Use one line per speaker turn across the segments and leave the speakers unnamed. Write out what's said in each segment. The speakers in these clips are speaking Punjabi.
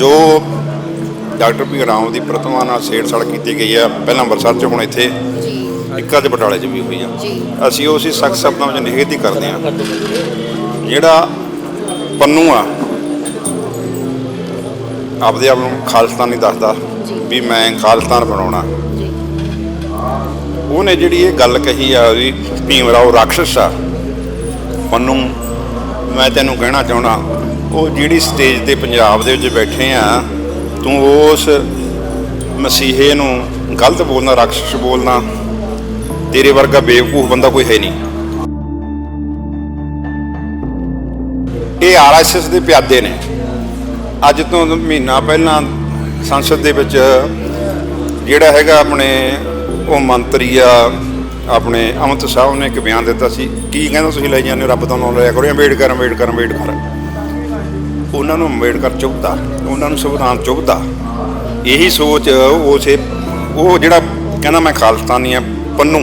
ਜੋ ਡਾਕਟਰ ਭੀਮ ਰਾਓ ਦੀ ਪ੍ਰਤਿਮਾ ਨਾਲ ਛੇੜਛਾੜ ਕੀਤੀ ਗਈ ਆ ਪਹਿਲਾਂ ਅੰਮ੍ਰਿਤਸਰ 'ਚ ਹੁਣ ਇੱਥੇ
ਜੀ।
ਇੱਕ ਅੱਜ ਬਟਾਲੇ 'ਚ ਵੀ ਹੋਈਆਂ
ਜੀ।
ਅਸੀਂ ਉਸੇ ਸਖਤ ਸ਼ਬਦਾਂ ਵਿੱਚ ਨਿਖੇਧੀ ਕਰਦੇ ਹਾਂ ਜਿਹੜਾ ਪੰਨੂ ਆ ਆਪਦੇ ਆਪ ਨੂੰ ਖਾਲਿਸਤਾਨੀ ਦੱਸਦਾ ਵੀ ਮੈਂ ਖਾਲਿਸਤਾਨ ਬਣਾਉਣਾ। ਉਹਨੇ ਜਿਹੜੀ ਇਹ ਗੱਲ ਕਹੀ ਆ ਵੀ ਭੀਮ ਰਾਓ ਰਾਖਸ਼ ਆ ਪੰਨੂ ਮੈਂ ਤੈਨੂੰ ਕਹਿਣਾ ਚਾਹੁੰਦਾ ਉਹ ਜਿਹੜੀ ਸਟੇਜ ਤੇ ਪੰਜਾਬ ਦੇ ਵਿੱਚ ਬੈਠੇ ਆ ਤੂੰ ਉਸ ਮਸੀਹੇ ਨੂੰ ਗਲਤ ਬੋਲਣਾ ਰਾਖਸ਼ ਬੋਲਣਾ ਤੇਰੇ ਵਰਗਾ ਬੇਵਕੂਫ ਬੰਦਾ ਕੋਈ ਹੈ ਨਹੀਂ। ਇਹ ਆਰਐਸਐਸ ਦੇ ਪਿਆਦੇ ਨੇ। ਅੱਜ ਤੋਂ ਮਹੀਨਾ ਪਹਿਲਾਂ ਸੰਸਦ ਦੇ ਵਿੱਚ ਜਿਹੜਾ ਹੈਗਾ ਆਪਣੇ ਉਹ ਮੰਤਰੀ ਆ ਆਪਣੇ ਅਮਿਤ ਸਾਹਿਬ ਨੇ ਇੱਕ ਬਿਆਨ ਦਿੱਤਾ ਸੀ। ਕੀ ਕਹਿੰਦਾ ਤੁਸੀਂ ਲੈ ਜਾਂਦੇ ਹੋ, ਰੱਬ ਦਾ ਨਾਮ ਲਿਆ ਕਰੋ ਅੰਬੇਡਕਰ ਅੰਬੇਡਕਰ ਅੰਬੇਡਕਰ। ਉਹਨਾਂ ਨੂੰ ਅੰਬੇਡਕਰ ਚੁੱਭਦਾ, ਉਹਨਾਂ ਨੂੰ ਸੰਵਿਧਾਨ ਚੁੱਭਦਾ। ਇਹੀ ਸੋਚ ਉਸੇ, ਉਹ ਜਿਹੜਾ ਕਹਿੰਦਾ ਮੈਂ ਖਾਲਿਸਤਾਨੀ ਆ ਪੰਨੂ,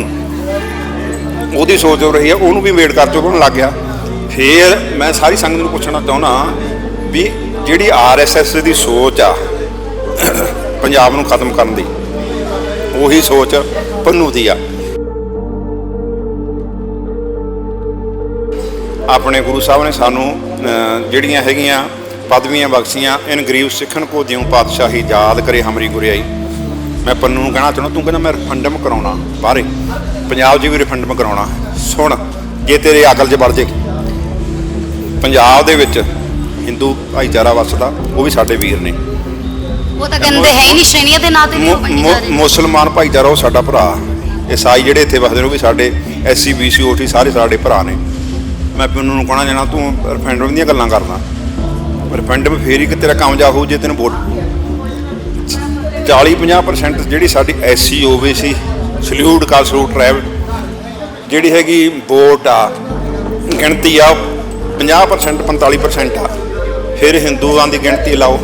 ਉਹਦੀ ਸੋਚ ਹੋ ਰਹੀ ਆ ਉਹਨੂੰ ਵੀ ਅੰਬੇਡਕਰ ਚੁੱਭਣ ਲੱਗ ਗਿਆ। ਫੇਰ ਮੈਂ ਸਾਰੀ ਸੰਗਤ ਨੂੰ ਪੁੱਛਣਾ ਚਾਹੁੰਦਾ ਵੀ ਜਿਹੜੀ ਆਰਐਸਐਸ ਦੀ ਸੋਚ ਆ, ਪੰਜਾਬ ਨੂੰ ਖਤਮ ਕਰਨ ਦੀ, ਉਹੀ ਸੋਚ ਪੰਨੂ ਦੀ ਆ। ਆਪਣੇ ਗੁਰੂ ਸਾਹਿਬ ਨੇ ਸਾਨੂੰ ਜਿਹੜੀਆਂ ਹੈਗੀਆਂ ਪਦਵੀਆਂ ਬਖਸ਼ੀਆਂ ਇਨ ਗਰੀਬ ਸਿੱਖਣ ਕੋ ਦਿਉ ਪਾਤਸ਼ਾਹੀ ਯਾਦ ਕਰੇ ਹਮਰੀ ਗੁਰਿਆਈ। ਮੈਂ ਪੰਨੂ ਨੂੰ ਕਹਿਣਾ ਚਾਹੁੰਦਾ ਤੂੰ ਕਹਿੰਦਾ ਮੈਂ ਰਿਫੰਡਮ ਕਰਾਉਣਾ ਬਾਹਰੇ ਪੰਜਾਬ 'ਚ ਵੀ ਰਿਫੰਡਮ ਕਰਾਉਣਾ ਸੁਣ ਜੇ ਤੇਰੇ ਅਕਲ 'ਚ ਵੜ ਜੇ। ਪੰਜਾਬ ਦੇ ਵਿੱਚ ਹਿੰਦੂ ਭਾਈਚਾਰਾ ਵੱਸਦਾ ਉਹ ਵੀ ਸਾਡੇ ਵੀਰ ਨੇ।
ਉਹ ਤਾਂ ਕਹਿੰਦੇ ਹੈ ਹੀ ਨਹੀਂ ਸ਼੍ਰੇਣੀਆਂ ਦੇ ਨਾਂ ਤੇ
ਮੁਸਲਮਾਨ ਭਾਈਚਾਰਾ ਉਹ ਸਾਡਾ ਭਰਾ। ਈਸਾਈ ਜਿਹੜੇ ਇੱਥੇ ਵਸਦੇ ਨੇ ਉਹ ਵੀ ਸਾਡੇ ਐਸਸੀ ਬੀਸੀ ਓਟੀ ਸਾਰੇ ਸਾਡੇ ਭਰਾ ਨੇ। ਮੈਂ ਪਿੰਨੂ ਨੂੰ ਕਹਣਾ ਜਾਣਾ ਤੂੰ ਰੈਫਰੈਂਡਮ ਦੀਆਂ ਗੱਲਾਂ ਕਰਦਾ। ਰੈਫਰੈਂਡਮ ਫੇਰ ਹੀ ਕਿ ਤੇਰਾ ਕਾਮਯਾਬ ਹੋ ਜੇ ਤੈਨੂੰ ਵੋਟ 40 50% ਜਿਹੜੀ ਸਾਡੀ ਐਸਸੀ ਓਬੀਸੀ ਸਲੂਟ ਕਾਲ ਸਲੂਟ ਟ੍ਰਾਈਬ ਜਿਹੜੀ ਹੈਗੀ ਵੋਟ ਆ, ਗਿਣਤੀ ਆ 50% 45% ਆ। ਫਿਰ ਹਿੰਦੂਆਂ ਦੀ ਗਿਣਤੀ ਲਾਓ,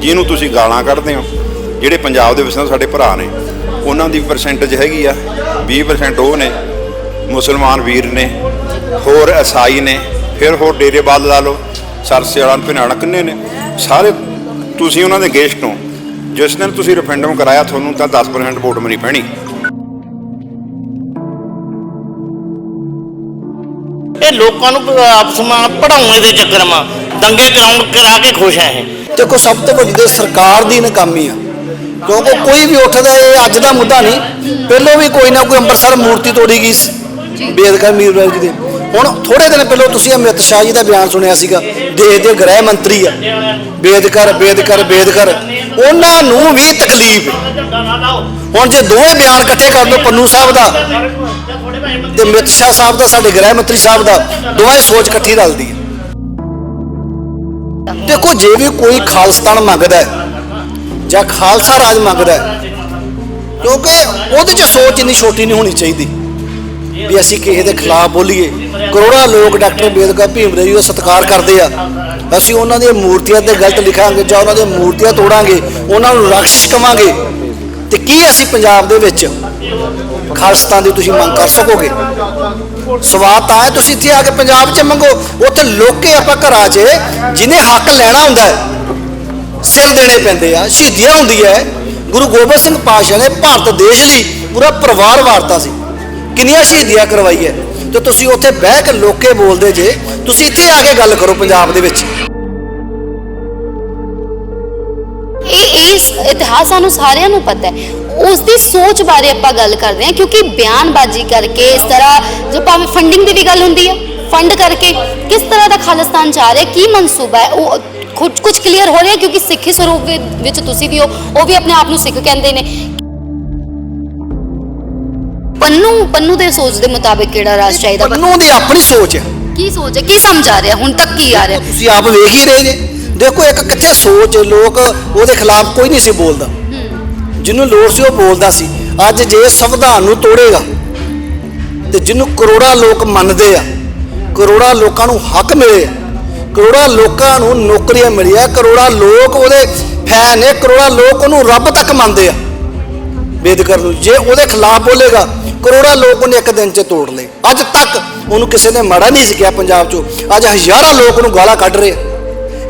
ਜਿਹਨੂੰ ਤੁਸੀਂ ਗਾਲਾਂ ਕੱਢਦੇ ਹੋ, ਜਿਹੜੇ ਪੰਜਾਬ ਦੇ ਵਿੱਚ ਸਾਡੇ ਭਰਾ ਨੇ, ਉਹਨਾਂ ਦੀ ਪਰਸੈਂਟੇਜ ਹੈਗੀ ਆ 20% ਉਹ ਨੇ, ਮੁਸਲਮਾਨ ਵੀਰ ਨੇ ਹੋਰ ਈਸਾਈ ਨੇ ਫਿਰ ਹੋਰ ਡੇਰੇਬਾਦ ਲਾ ਲਓ। ਸਰਸੇ ਵਾਲਾ ਭਿਨਾਣਾ ਕਿੰਨੇ ਨੇ? ਸਾਰੇ ਤੁਸੀਂ ਉਹਨਾਂ ਦੇ ਗੇਸਟ ਹੋ। ਜਿਸ ਦਿਨ ਤੁਸੀਂ ਰੈਫਰੈਂਡਮ ਕਰਾਇਆ ਤੁਹਾਨੂੰ ਤਾਂ 10% ਵੋਟ ਮੇਰੀ ਪੈਣੀ।
ਇਹ ਲੋਕਾਂ ਨੂੰ ਆਪਸ ਵਿੱਚ ਪੜਾਉਣ ਦੇ ਚੱਕਰ ਮਾ। ਦੰਗੇ ਕਰਾਉਣ ਕਰਾ ਕੇ ਖੁਸ਼ ਹੈ ਇਹ।
ਦੇਖੋ ਸਭ ਤੋਂ ਵੱਡੀ ਤੇ ਸਰਕਾਰ ਦੀ ਨਾਕਾਮੀ ਆ। ਕਿਉਂਕਿ ਕੋਈ ਵੀ ਉੱਠਦਾ ਇਹ ਅੱਜ ਦਾ ਮੁੱਦਾ ਨਹੀਂ। ਪਹਿਲਾਂ ਵੀ ਕੋਈ ਨਾ ਕੋਈ ਅੰਮ੍ਰਿਤਸਰ ਮੂਰਤੀ ਤੋੜੀ ਗਈ ਸੀ। ਬੇਦਕਰ ਮੀਰਵਾਲ ਜੀ ਦੇ। ਹੁਣ ਥੋੜੇ ਦਿਨ ਪਹਿਲਾਂ ਤੁਸੀਂ ਅਮਿਤ ਸ਼ਾਹ ਜੀ ਦਾ ਬਿਆਨ ਸੁਣਿਆ ਸੀਗਾ, ਦੇਸ਼ ਦੇ ਗ੍ਰਹਿ ਮੰਤਰੀ ਆ। ਬੇਦਕਰ ਬੇਦਕਰ ਬੇਦਕਰ। ਉਹਨਾਂ ਨੂੰ ਵੀ ਤਕਲੀਫ ਹੁਣ ਜੇ ਦੋਵੇਂ ਬਿਆਨ ਇਕੱਠੇ ਕਰ ਲਓ ਪੰਨੂ ਸਾਹਿਬ ਦਾ ਤੇ ਅਮਿਤ ਸ਼ਾਹ ਸਾਹਿਬ ਦਾ, ਸਾਡੇ ਗ੍ਰਹਿ ਮੰਤਰੀ ਸਾਹਿਬ ਦਾ, ਦੋਵਾਂ ਦੀ ਸੋਚ ਇਕੱਠੀ ਰਲਦੀ ਹੈ ਦੇਖੋ, ਜੇ ਵੀ ਕੋਈ ਖਾਲਸਤਾਨ ਮੰਗਦਾ ਹੈ ਜਾਂ ਖਾਲਸਾ ਰਾਜ ਮੰਗਦਾ ਹੈ, ਕਿਉਂਕਿ ਉਹਦੇ 'ਚ ਸੋਚ ਇੰਨੀ ਛੋਟੀ ਨਹੀਂ ਹੋਣੀ ਚਾਹੀਦੀ। ਵੀ ਅਸੀਂ ਕਿਸੇ ਦੇ ਖਿਲਾਫ ਬੋਲੀਏ। ਕਰੋੜਾਂ ਲੋਕ ਡਾਕਟਰ ਅੰਬੇਦਕਰ ਭੀਮਰੇ ਜੀ ਦਾ ਸਤਿਕਾਰ ਕਰਦੇ ਆ। ਅਸੀਂ ਉਹਨਾਂ ਦੀਆਂ ਮੂਰਤੀਆਂ ਤੇ ਗਲਤ ਲਿਖਾਂਗੇ ਜਾਂ ਉਹਨਾਂ ਦੀਆਂ ਮੂਰਤੀਆਂ ਤੋੜਾਂਗੇ, ਉਹਨਾਂ ਨੂੰ ਰਾਖਸ਼ ਕਵਾਂਗੇ। ਤੇ ਕੀ ਅਸੀਂ ਪੰਜਾਬ ਦੇ ਵਿੱਚ ਖਾਲਸਤਾਨ ਦੀ ਤੁਸੀਂ ਮੰਗ ਕਰ ਸਕੋਗੇ? ਸਵਾਦ ਤਾਂ ਹੈ, ਤੁਸੀਂ ਇੱਥੇ ਆ ਕੇ ਪੰਜਾਬ 'ਚ ਮੰਗੋ। ਉੱਥੇ ਲੋਕੇ ਆਪਾਂ ਘਰਾਂ 'ਚ ਜਿਹਨੇ ਹੱਕ ਲੈਣਾ ਹੁੰਦਾ ਹੈ, ਸਿਰ ਦੇਣੇ ਪੈਂਦੇ ਆ, ਸ਼ਹੀਦੀਆਂ ਹੁੰਦੀ ਹੈ। ਗੁਰੂ ਗੋਬਿੰਦ ਸਿੰਘ ਪਾਤਸ਼ਾਹ ਨੇ ਭਾਰਤ ਦੇਸ਼ ਲਈ ਪੂਰਾ ਪਰਿਵਾਰ ਵਾਰਤਾ ਸੀ। ਕਿੰਨੀਆਂ ਸ਼ਹੀਦੀਆਂ ਕਰਵਾਈ ਹੈ ਤੇ ਤੁਸੀਂ ਉੱਥੇ ਬਹਿ ਕੇ ਲੋਕੇ ਬੋਲਦੇ ਜੇ, ਤੁਸੀਂ ਇੱਥੇ ਆ ਕੇ ਗੱਲ ਕਰੋ ਪੰਜਾਬ ਦੇ ਵਿੱਚ।
ਇਹ ਇਸ ਇਤਿਹਾਸ ਸਾਨੂੰ ਸਾਰਿਆਂ ਨੂੰ ਪਤਾ ਹੈ। ਉਸ ਦੀ ਸੋਚ ਬਾਰੇ ਆਪਾਂ ਗੱਲ ਕਰਦੇ ਹਾਂ, ਕਿਉਂਕਿ ਬਿਆਨਬਾਜ਼ੀ ਕਰਕੇ ਇਸ ਤਰ੍ਹਾਂ ਜੋ ਭਾਵੇਂ ਫੰਡਿੰਗ ਦੀ ਵੀ ਗੱਲ ਹੁੰਦੀ ਹੈ ਫੰਡ ਕਰਕੇ ਕਿਸ ਤਰ੍ਹਾਂ ਦਾ ਖਾਲਿਸਤਾਨ ਜਾ ਰਿਹਾ, ਕੀ ਮਨਸੂਬਾ ਹੈ, ਉਹ ਕੁਝ ਕੁਝ ਕਲੀਅਰ ਹੋ ਰਿਹਾ, ਕਿਉਂਕਿ ਸਿੱਖੀ ਸਰੂਪ ਵਿੱਚ ਤੁਸੀਂ ਵੀ ਹੋ, ਉਹ ਵੀ ਆਪਣੇ ਆਪ ਨੂੰ ਸਿੱਖ ਕਹਿੰਦੇ ਨੇ। ਪੰਨੂ ਪੰਨੂ ਦੇ ਸੋਚ ਦੇ ਮੁਤਾਬਿਕ ਕਿਹੜਾ ਰਾਜ ਚਾਹੀਦਾ?
ਪੰਨੂ ਦੀ ਆਪਣੀ ਸੋਚ ਹੈ।
ਕੀ ਸੋਚ ਹੈ? ਕੀ ਸਮਝ ਆ ਰਿਹਾ? ਹੁਣ ਤੱਕ ਕੀ ਆ ਰਿਹਾ?
ਤੁਸੀਂ ਆਪ ਵੇਖ ਹੀ ਰਹੇ ਜੇ। ਦੇਖੋ ਇੱਕ ਕਿੱਥੇ ਸੋਚ ਲੋਕ ਉਹਦੇ ਖਿਲਾਫ ਕੋਈ ਨਹੀਂ ਸੀ ਬੋਲਦਾ। ਜਿਹਨੂੰ ਲੋੜ ਸੀ ਉਹ ਬੋਲਦਾ ਸੀ। ਅੱਜ ਜੇ ਸੰਵਿਧਾਨ ਨੂੰ ਤੋੜੇਗਾ ਤੇ ਜਿਹਨੂੰ ਕਰੋੜਾਂ ਲੋਕ ਮੰਨਦੇ ਆ ਕਰੋੜਾਂ ਲੋਕਾਂ ਨੂੰ ਹੱਕ ਮਿਲੇ ਆ ਕਰੋੜਾਂ ਲੋਕਾਂ ਨੂੰ ਨੌਕਰੀਆਂ ਮਿਲੀਆਂ ਕਰੋੜਾਂ ਲੋਕ ਉਹਦੇ ਫੈਨ ਨੇ ਕਰੋੜਾਂ ਲੋਕ ਉਹਨੂੰ ਰੱਬ ਤੱਕ ਮੰਨਦੇ ਆ। ਬੇਦਕਰ ਨੂੰ ਜੇ ਉਹਦੇ ਖਿਲਾਫ ਬੋਲੇਗਾ ਕਰੋੜਾਂ ਲੋਕ ਉਹਨੇ ਇੱਕ ਦਿਨ 'ਚ ਤੋੜ ਲਏ। ਅੱਜ ਤੱਕ ਉਹਨੂੰ ਕਿਸੇ ਨੇ ਮਾੜਾ ਨਹੀਂ ਸੀ ਕਿਹਾ ਪੰਜਾਬ 'ਚੋਂ। ਅੱਜ ਹਜ਼ਾਰਾਂ ਲੋਕ ਉਹਨੂੰ ਗਾਲਾਂ ਕੱਢ ਰਹੇ ਆ।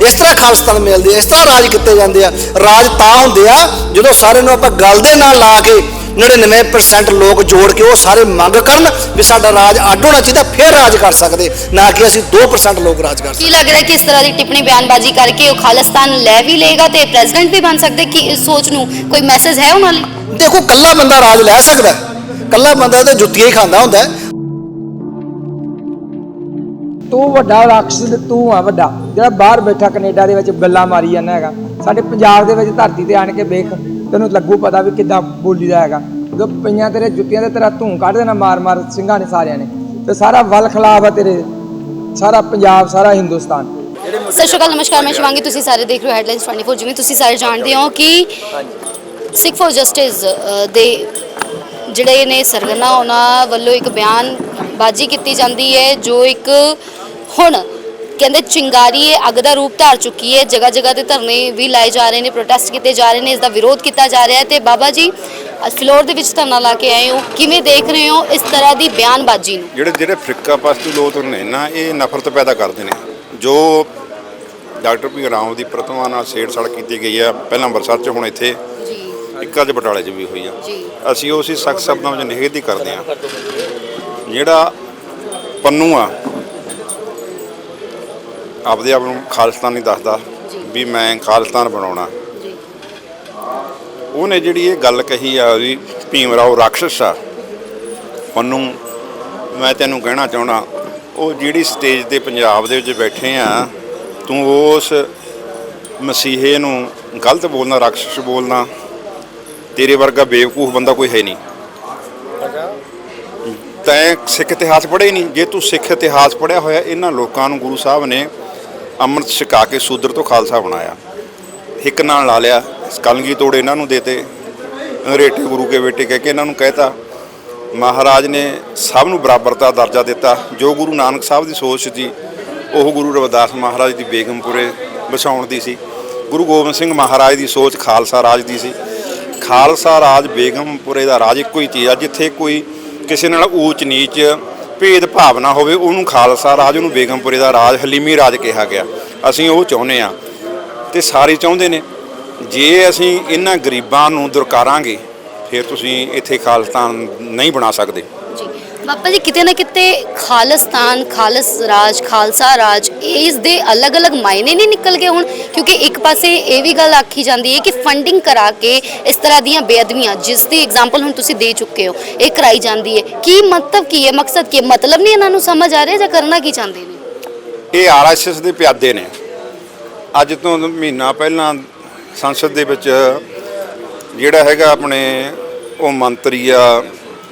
ਇਸ ਤਰ੍ਹਾਂ ਖਾਲਸਤਾਨ ਮਿਲਦੀ ਹੈ ਇਸ ਤਰ੍ਹਾਂ ਰਾਜ ਕੀਤੇ ਜਾਂਦੇ ਆ। ਰਾਜ ਤਾਂ ਹੁੰਦੇ ਆ ਜਦੋਂ ਸਾਰੇ ਨੂੰ ਆਪਾਂ ਗੱਲ ਦੇ ਨਾਲ ਲਾ ਕੇ 99% ਲੋਕ ਜੋੜ ਕੇ ਉਹ ਸਾਰੇ ਮੰਗ ਕਰਨ ਵੀ ਸਾਡਾ ਰਾਜ ਅੱਡ ਹੋਣਾ ਚਾਹੀਦਾ ਫਿਰ ਰਾਜ ਕਰ ਸਕਦੇ। ਨਾ ਕਿ ਅਸੀਂ 2% ਲੋਕ ਰਾਜ ਕਰ ਸਕਦੇ
ਕੀ ਲੱਗ ਰਿਹਾ ਕਿ ਇਸ ਤਰ੍ਹਾਂ ਦੀ ਟਿੱਪਣੀ ਬਿਆਨਬਾਜ਼ੀ ਕਰਕੇ ਉਹ ਖਾਲਿਸਤਾਨ ਲੈ ਵੀ ਲਏਗਾ ਤੇ ਪ੍ਰੈਜ਼ੀਡੈਂਟ ਵੀ ਬਣ ਸਕਦੇ? ਕਿ ਇਸ ਸੋਚ ਨੂੰ ਕੋਈ ਮੈਸੇਜ ਹੈ ਉਹਨਾਂ ਲਈ?
ਦੇਖੋ ਕੱਲਾ ਬੰਦਾ ਰਾਜ ਲੈ ਸਕਦਾ ਹੈ। ਕੱਲਾ ਬੰਦਾ ਤਾਂ ਜੁੱਤੀਆਂ ਹੀ ਖਾਂਦਾ ਹੁੰਦਾ। ਹੈ।
ਤੂੰ ਵੱਡਾ ਰਾਖਸ਼ ਤੇ ਤੂੰ ਆ ਵੱਡਾ। ਜਿਹੜਾ ਬਾਹਰ ਬੈਠਾ ਕੈਨੇਡਾ ਦੇ ਵਿੱਚ ਗੱਲਾਂ ਮਾਰੀ ਜਾਂਦਾ ਹੈਗਾ। ਸਾਡੇ ਪੰਜਾਬ ਦੇ ਵਿੱਚ ਧਰਤੀ ਤੇ ਆਣ ਕੇ ਵੇਖ ਤੈਨੂੰ ਲੱਗੂ ਪਤਾ ਵੀ ਕਿੱਦਾਂ ਬੋਲੀਦਾ ਹੈਗਾ। ਜਦੋਂ ਪਈਆਂ ਤੇਰੇ ਜੁੱਤੀਆਂ ਤੇ ਤੇਰਾ ਧੂੰ ਕੱਢ ਦੇਣਾ ਮਾਰ ਮਾਰ ਸਿੰਘਾਂ ਨੇ ਸਾਰਿਆਂ ਨੇ। ਤੇ ਸਾਰਾ ਵਲ ਖਿਲਾਫ ਆ ਤੇਰੇ। ਸਾਰਾ ਪੰਜਾਬ ਸਾਰਾ ਹਿੰਦੁਸਤਾਨ।
ਸਤਿ ਸ਼੍ਰੀ ਅਕਾਲ ਨਮਸਕਾਰ। ਮੈਂ ਸ਼ਿਵਾਂਗੀ ਤੁਸੀਂ ਸਾਰੇ ਦੇਖ ਰਹੇ ਹੋ ਹੈਡਲਾਈਨਸ 24 ਜਿਵੇਂ ਤੁਸੀਂ ਸਾਰੇ ਜਾਣਦੇ ਹੋ ਕਿ ਸਿੱਖ ਫॉर ਜਸਟਿਸ ਦੇ ਜਿਹੜੇ ਨੇ ਸਰਗਨਾ, ਉਹਨਾਂ ਵੱਲੋਂ ਇੱਕ ਬਿਆਨ ਬਾਜੀ ਕੀਤੀ ਜਾਂਦੀ ਹੈ, ਜੋ ਇੱਕ ਹੁਣ ਕਹਿੰਦੇ ਚਿੰਗਾਰੀ ਹੈ ਅੱਗ ਦਾ ਰੂਪ ਧਾਰ ਚੁੱਕੀ ਹੈ। ਜਗ੍ਹਾ ਜਗ੍ਹਾ ਤੇ ਧਰਨੇ ਵੀ ਲਾਏ ਜਾ ਰਹੇ ਨੇ ਪ੍ਰੋਟੈਸਟ ਕੀਤੇ ਜਾ ਰਹੇ ਨੇ, ਇਸ ਦਾ ਵਿਰੋਧ ਕੀਤਾ ਜਾ ਰਿਹਾ ਹੈ ਤੇ ਬਾਬਾ ਜੀ, ਅੱਜ ਫਲੋਰ ਦੇ ਵਿੱਚ ਧਰਨਾ ਲਾ ਕੇ ਆਏ ਹੋ। ਕਿਵੇਂ ਦੇਖ ਰਹੇ ਹੋ ਇਸ ਤਰ੍ਹਾਂ ਦੀ ਬਿਆਨਬਾਜ਼ੀ ਨੂੰ?
ਜਿਹੜੇ ਜਿਹੜੇ ਫਰਿੱਕਾ ਪਾਸਤੂ ਲੋਕ ਨੇ ਨਾ, ਇਹ ਨਫ਼ਰਤ ਪੈਦਾ ਕਰਦੇ ਨੇ। ਜੋ ਡਾਕਟਰ ਪੀ ਰਾਮ ਦੀ ਪ੍ਰਤਿਮਾ ਨਾਲ ਛੇੜਛਾੜ ਕੀਤੀ ਗਈ ਆ ਪਹਿਲਾਂ ਅੰਮ੍ਰਿਤਸਰ ਚ, ਹੁਣ ਇੱਥੇ ਇੱਕ ਅੱਜ ਬਟਾਲੇ 'ਚ ਵੀ ਹੋਈ ਆ।
ਜੀ।
ਅਸੀਂ ਉਸੇ ਸਖਤ ਸ਼ਬਦਾਂ ਵਿੱਚ ਨਿਖੇਧੀ ਕਰਦੇ ਆ। ਜਿਹੜਾ ਪੰਨੂ ਆ ਆਪਦੇ ਆਪ ਨੂੰ ਖਾਲਿਸਤਾਨੀ ਦੱਸਦਾ ਵੀ ਮੈਂ ਖਾਲਿਸਤਾਨ ਬਣਾਉਣਾ।
ਜੀ।
ਉਹਨੇ ਜਿਹੜੀ ਇਹ ਗੱਲ ਕਹੀ ਆ ਵੀ ਭੀਮ ਰਾਓ ਰਾਖਸ਼ ਆ ਪੰਨੂ ਮੈਂ ਤੈਨੂੰ ਕਹਿਣਾ ਚਾਹਣਾ ਉਹ ਜਿਹੜੀ ਸਟੇਜ ਤੇ ਪੰਜਾਬ ਦੇ ਵਿੱਚ ਬੈਠੇ ਆ ਤੂੰ ਉਸ ਮਸੀਹੇ ਨੂੰ ਗਲਤ ਬੋਲਣਾ ਰਾਖਸ਼ ਬੋਲਣਾ ਤੇਰੇ ਵਰਗਾ ਬੇਵਕੂਫ ਬੰਦਾ ਕੋਈ ਹੈ ਨਹੀਂ। ਤੈਂ ਸਿੱਖ ਇਤਿਹਾਸ ਪੜ੍ਹੇ ਨਹੀਂ। ਜੇ ਤੂੰ ਸਿੱਖ ਇਤਿਹਾਸ ਪੜ੍ਹਿਆ ਹੋਇਆ ਇਹਨਾਂ ਲੋਕਾਂ ਨੂੰ ਗੁਰੂ ਸਾਹਿਬ ਨੇ ਅੰਮ੍ਰਿਤ ਛਕਾ ਕੇ ਸੂਦਰ ਤੋਂ ਖਾਲਸਾ ਬਣਾਇਆ। ਹਿੱਕ ਨਾਲ ਲਾ ਲਿਆ ਕਲਗੀ ਤੋੜ ਇਹਨਾਂ ਨੂੰ ਦੇਤੇ। ਅੰਗਰੇਟੇ ਗੁਰੂ ਕੇ ਬੇਟੇ ਕਹਿ ਕੇ ਇਹਨਾਂ ਨੂੰ ਕਹਿਤਾ ਮਹਾਰਾਜ ਨੇ ਸਭ ਨੂੰ ਬਰਾਬਰਤਾ ਦਰਜਾ ਦਿੱਤਾ। ਜੋ ਗੁਰੂ ਨਾਨਕ ਸਾਹਿਬ ਦੀ ਸੋਚ ਸੀ ਉਹ ਗੁਰੂ ਰਵਿਦਾਸ ਮਹਾਰਾਜ ਦੀ ਬੇਗਮਪੁਰੇ ਵਸਾਉਣ ਦੀ ਸੀ। ਗੁਰੂ ਗੋਬਿੰਦ ਸਿੰਘ ਮਹਾਰਾਜ ਦੀ ਸੋਚ ਖਾਲਸਾ ਰਾਜ ਦੀ ਸੀ। ਖਾਲਸਾ ਰਾਜ ਬੇਗਮਪੁਰੇ ਦਾ ਰਾਜ ਇੱਕੋ ਹੀ ਚੀਜ਼ ਆ, ਜਿੱਥੇ ਕੋਈ ਕਿਸੇ ਨਾਲ ਊਚ ਨੀਚ ਭੇਦ ਭਾਵਨਾ ਹੋਵੇ, ਉਹਨੂੰ ਖਾਲਸਾ ਰਾਜ, ਉਹਨੂੰ ਬੇਗਮਪੁਰੇ ਦਾ ਰਾਜ, ਹਲੀਮੀ ਰਾਜ ਕਿਹਾ ਗਿਆ। ਅਸੀਂ ਉਹ ਚਾਹੁੰਦੇ ਆ ਤੇ ਸਾਰੇ ਚਾਹੁੰਦੇ ਨੇ, ਜੇ ਅਸੀਂ ਇਹਨਾਂ ਗਰੀਬਾਂ ਨੂੰ ਦੁਰਕਾਰਾਂਗੇ, ਫਿਰ ਤੁਸੀਂ ਇੱਥੇ ਖਾਲਸਤਾਨ ਨਹੀਂ ਬਣਾ ਸਕਦੇ।
ਜੀ। ਬਾਪਾ ਜੀ, ਕਿਤੇ ਨਾ ਕਿਤੇ ਖਾਲਿਸਤਾਨ ਖਾਲਸ ਰਾਜ, ਖਾਲਸਾ ਰਾਜ, ਇਸ ਦੇ ਅਲੱਗ-ਅਲੱਗ ਮਾਇਨੇ ਨਹੀਂ ਨਿਕਲ ਗਏ ਹੁਣ। ਕਿਉਂਕਿ ਇੱਕ ਪਾਸੇ ਇਹ ਵੀ ਗੱਲ ਆਖੀ ਜਾਂਦੀ ਹੈ ਕਿ ਫੰਡਿੰਗ ਕਰਾ ਕੇ ਇਸ ਤਰ੍ਹਾਂ ਦੀਆਂ ਬੇਅਦਬੀਆਂ, ਜਿਸ ਦੀ ਐਗਜ਼ਾਮਪਲ ਹੁਣ ਤੁਸੀਂ ਦੇ ਚੁੱਕੇ ਹੋ, ਇਹ ਕਰਾਈ ਜਾਂਦੀ ਹੈ। ਕੀ ਮਤਲਬ ਕੀ ਹੈ, ਮਕਸਦ ਕੀ ਹੈ? ਮਤਲਬ ਨਹੀਂ ਇਹਨਾਂ ਨੂੰ ਸਮਝ ਆ ਰਿਹਾ ਜਾਂ ਕਰਨਾ ਕੀ ਚਾਹੁੰਦੇ ਨੇ?
ਇਹ ਆਰਐਸਐਸ ਦੇ ਪਿਆਦੇ ਨੇ। ਅੱਜ ਤੋਂ ਮਹੀਨਾ ਪਹਿਲਾਂ ਸੰਸਦ ਦੇ ਵਿੱਚ ਜਿਹੜਾ ਹੈਗਾ ਆਪਣੇ ਉਹ ਮੰਤਰੀ ਆ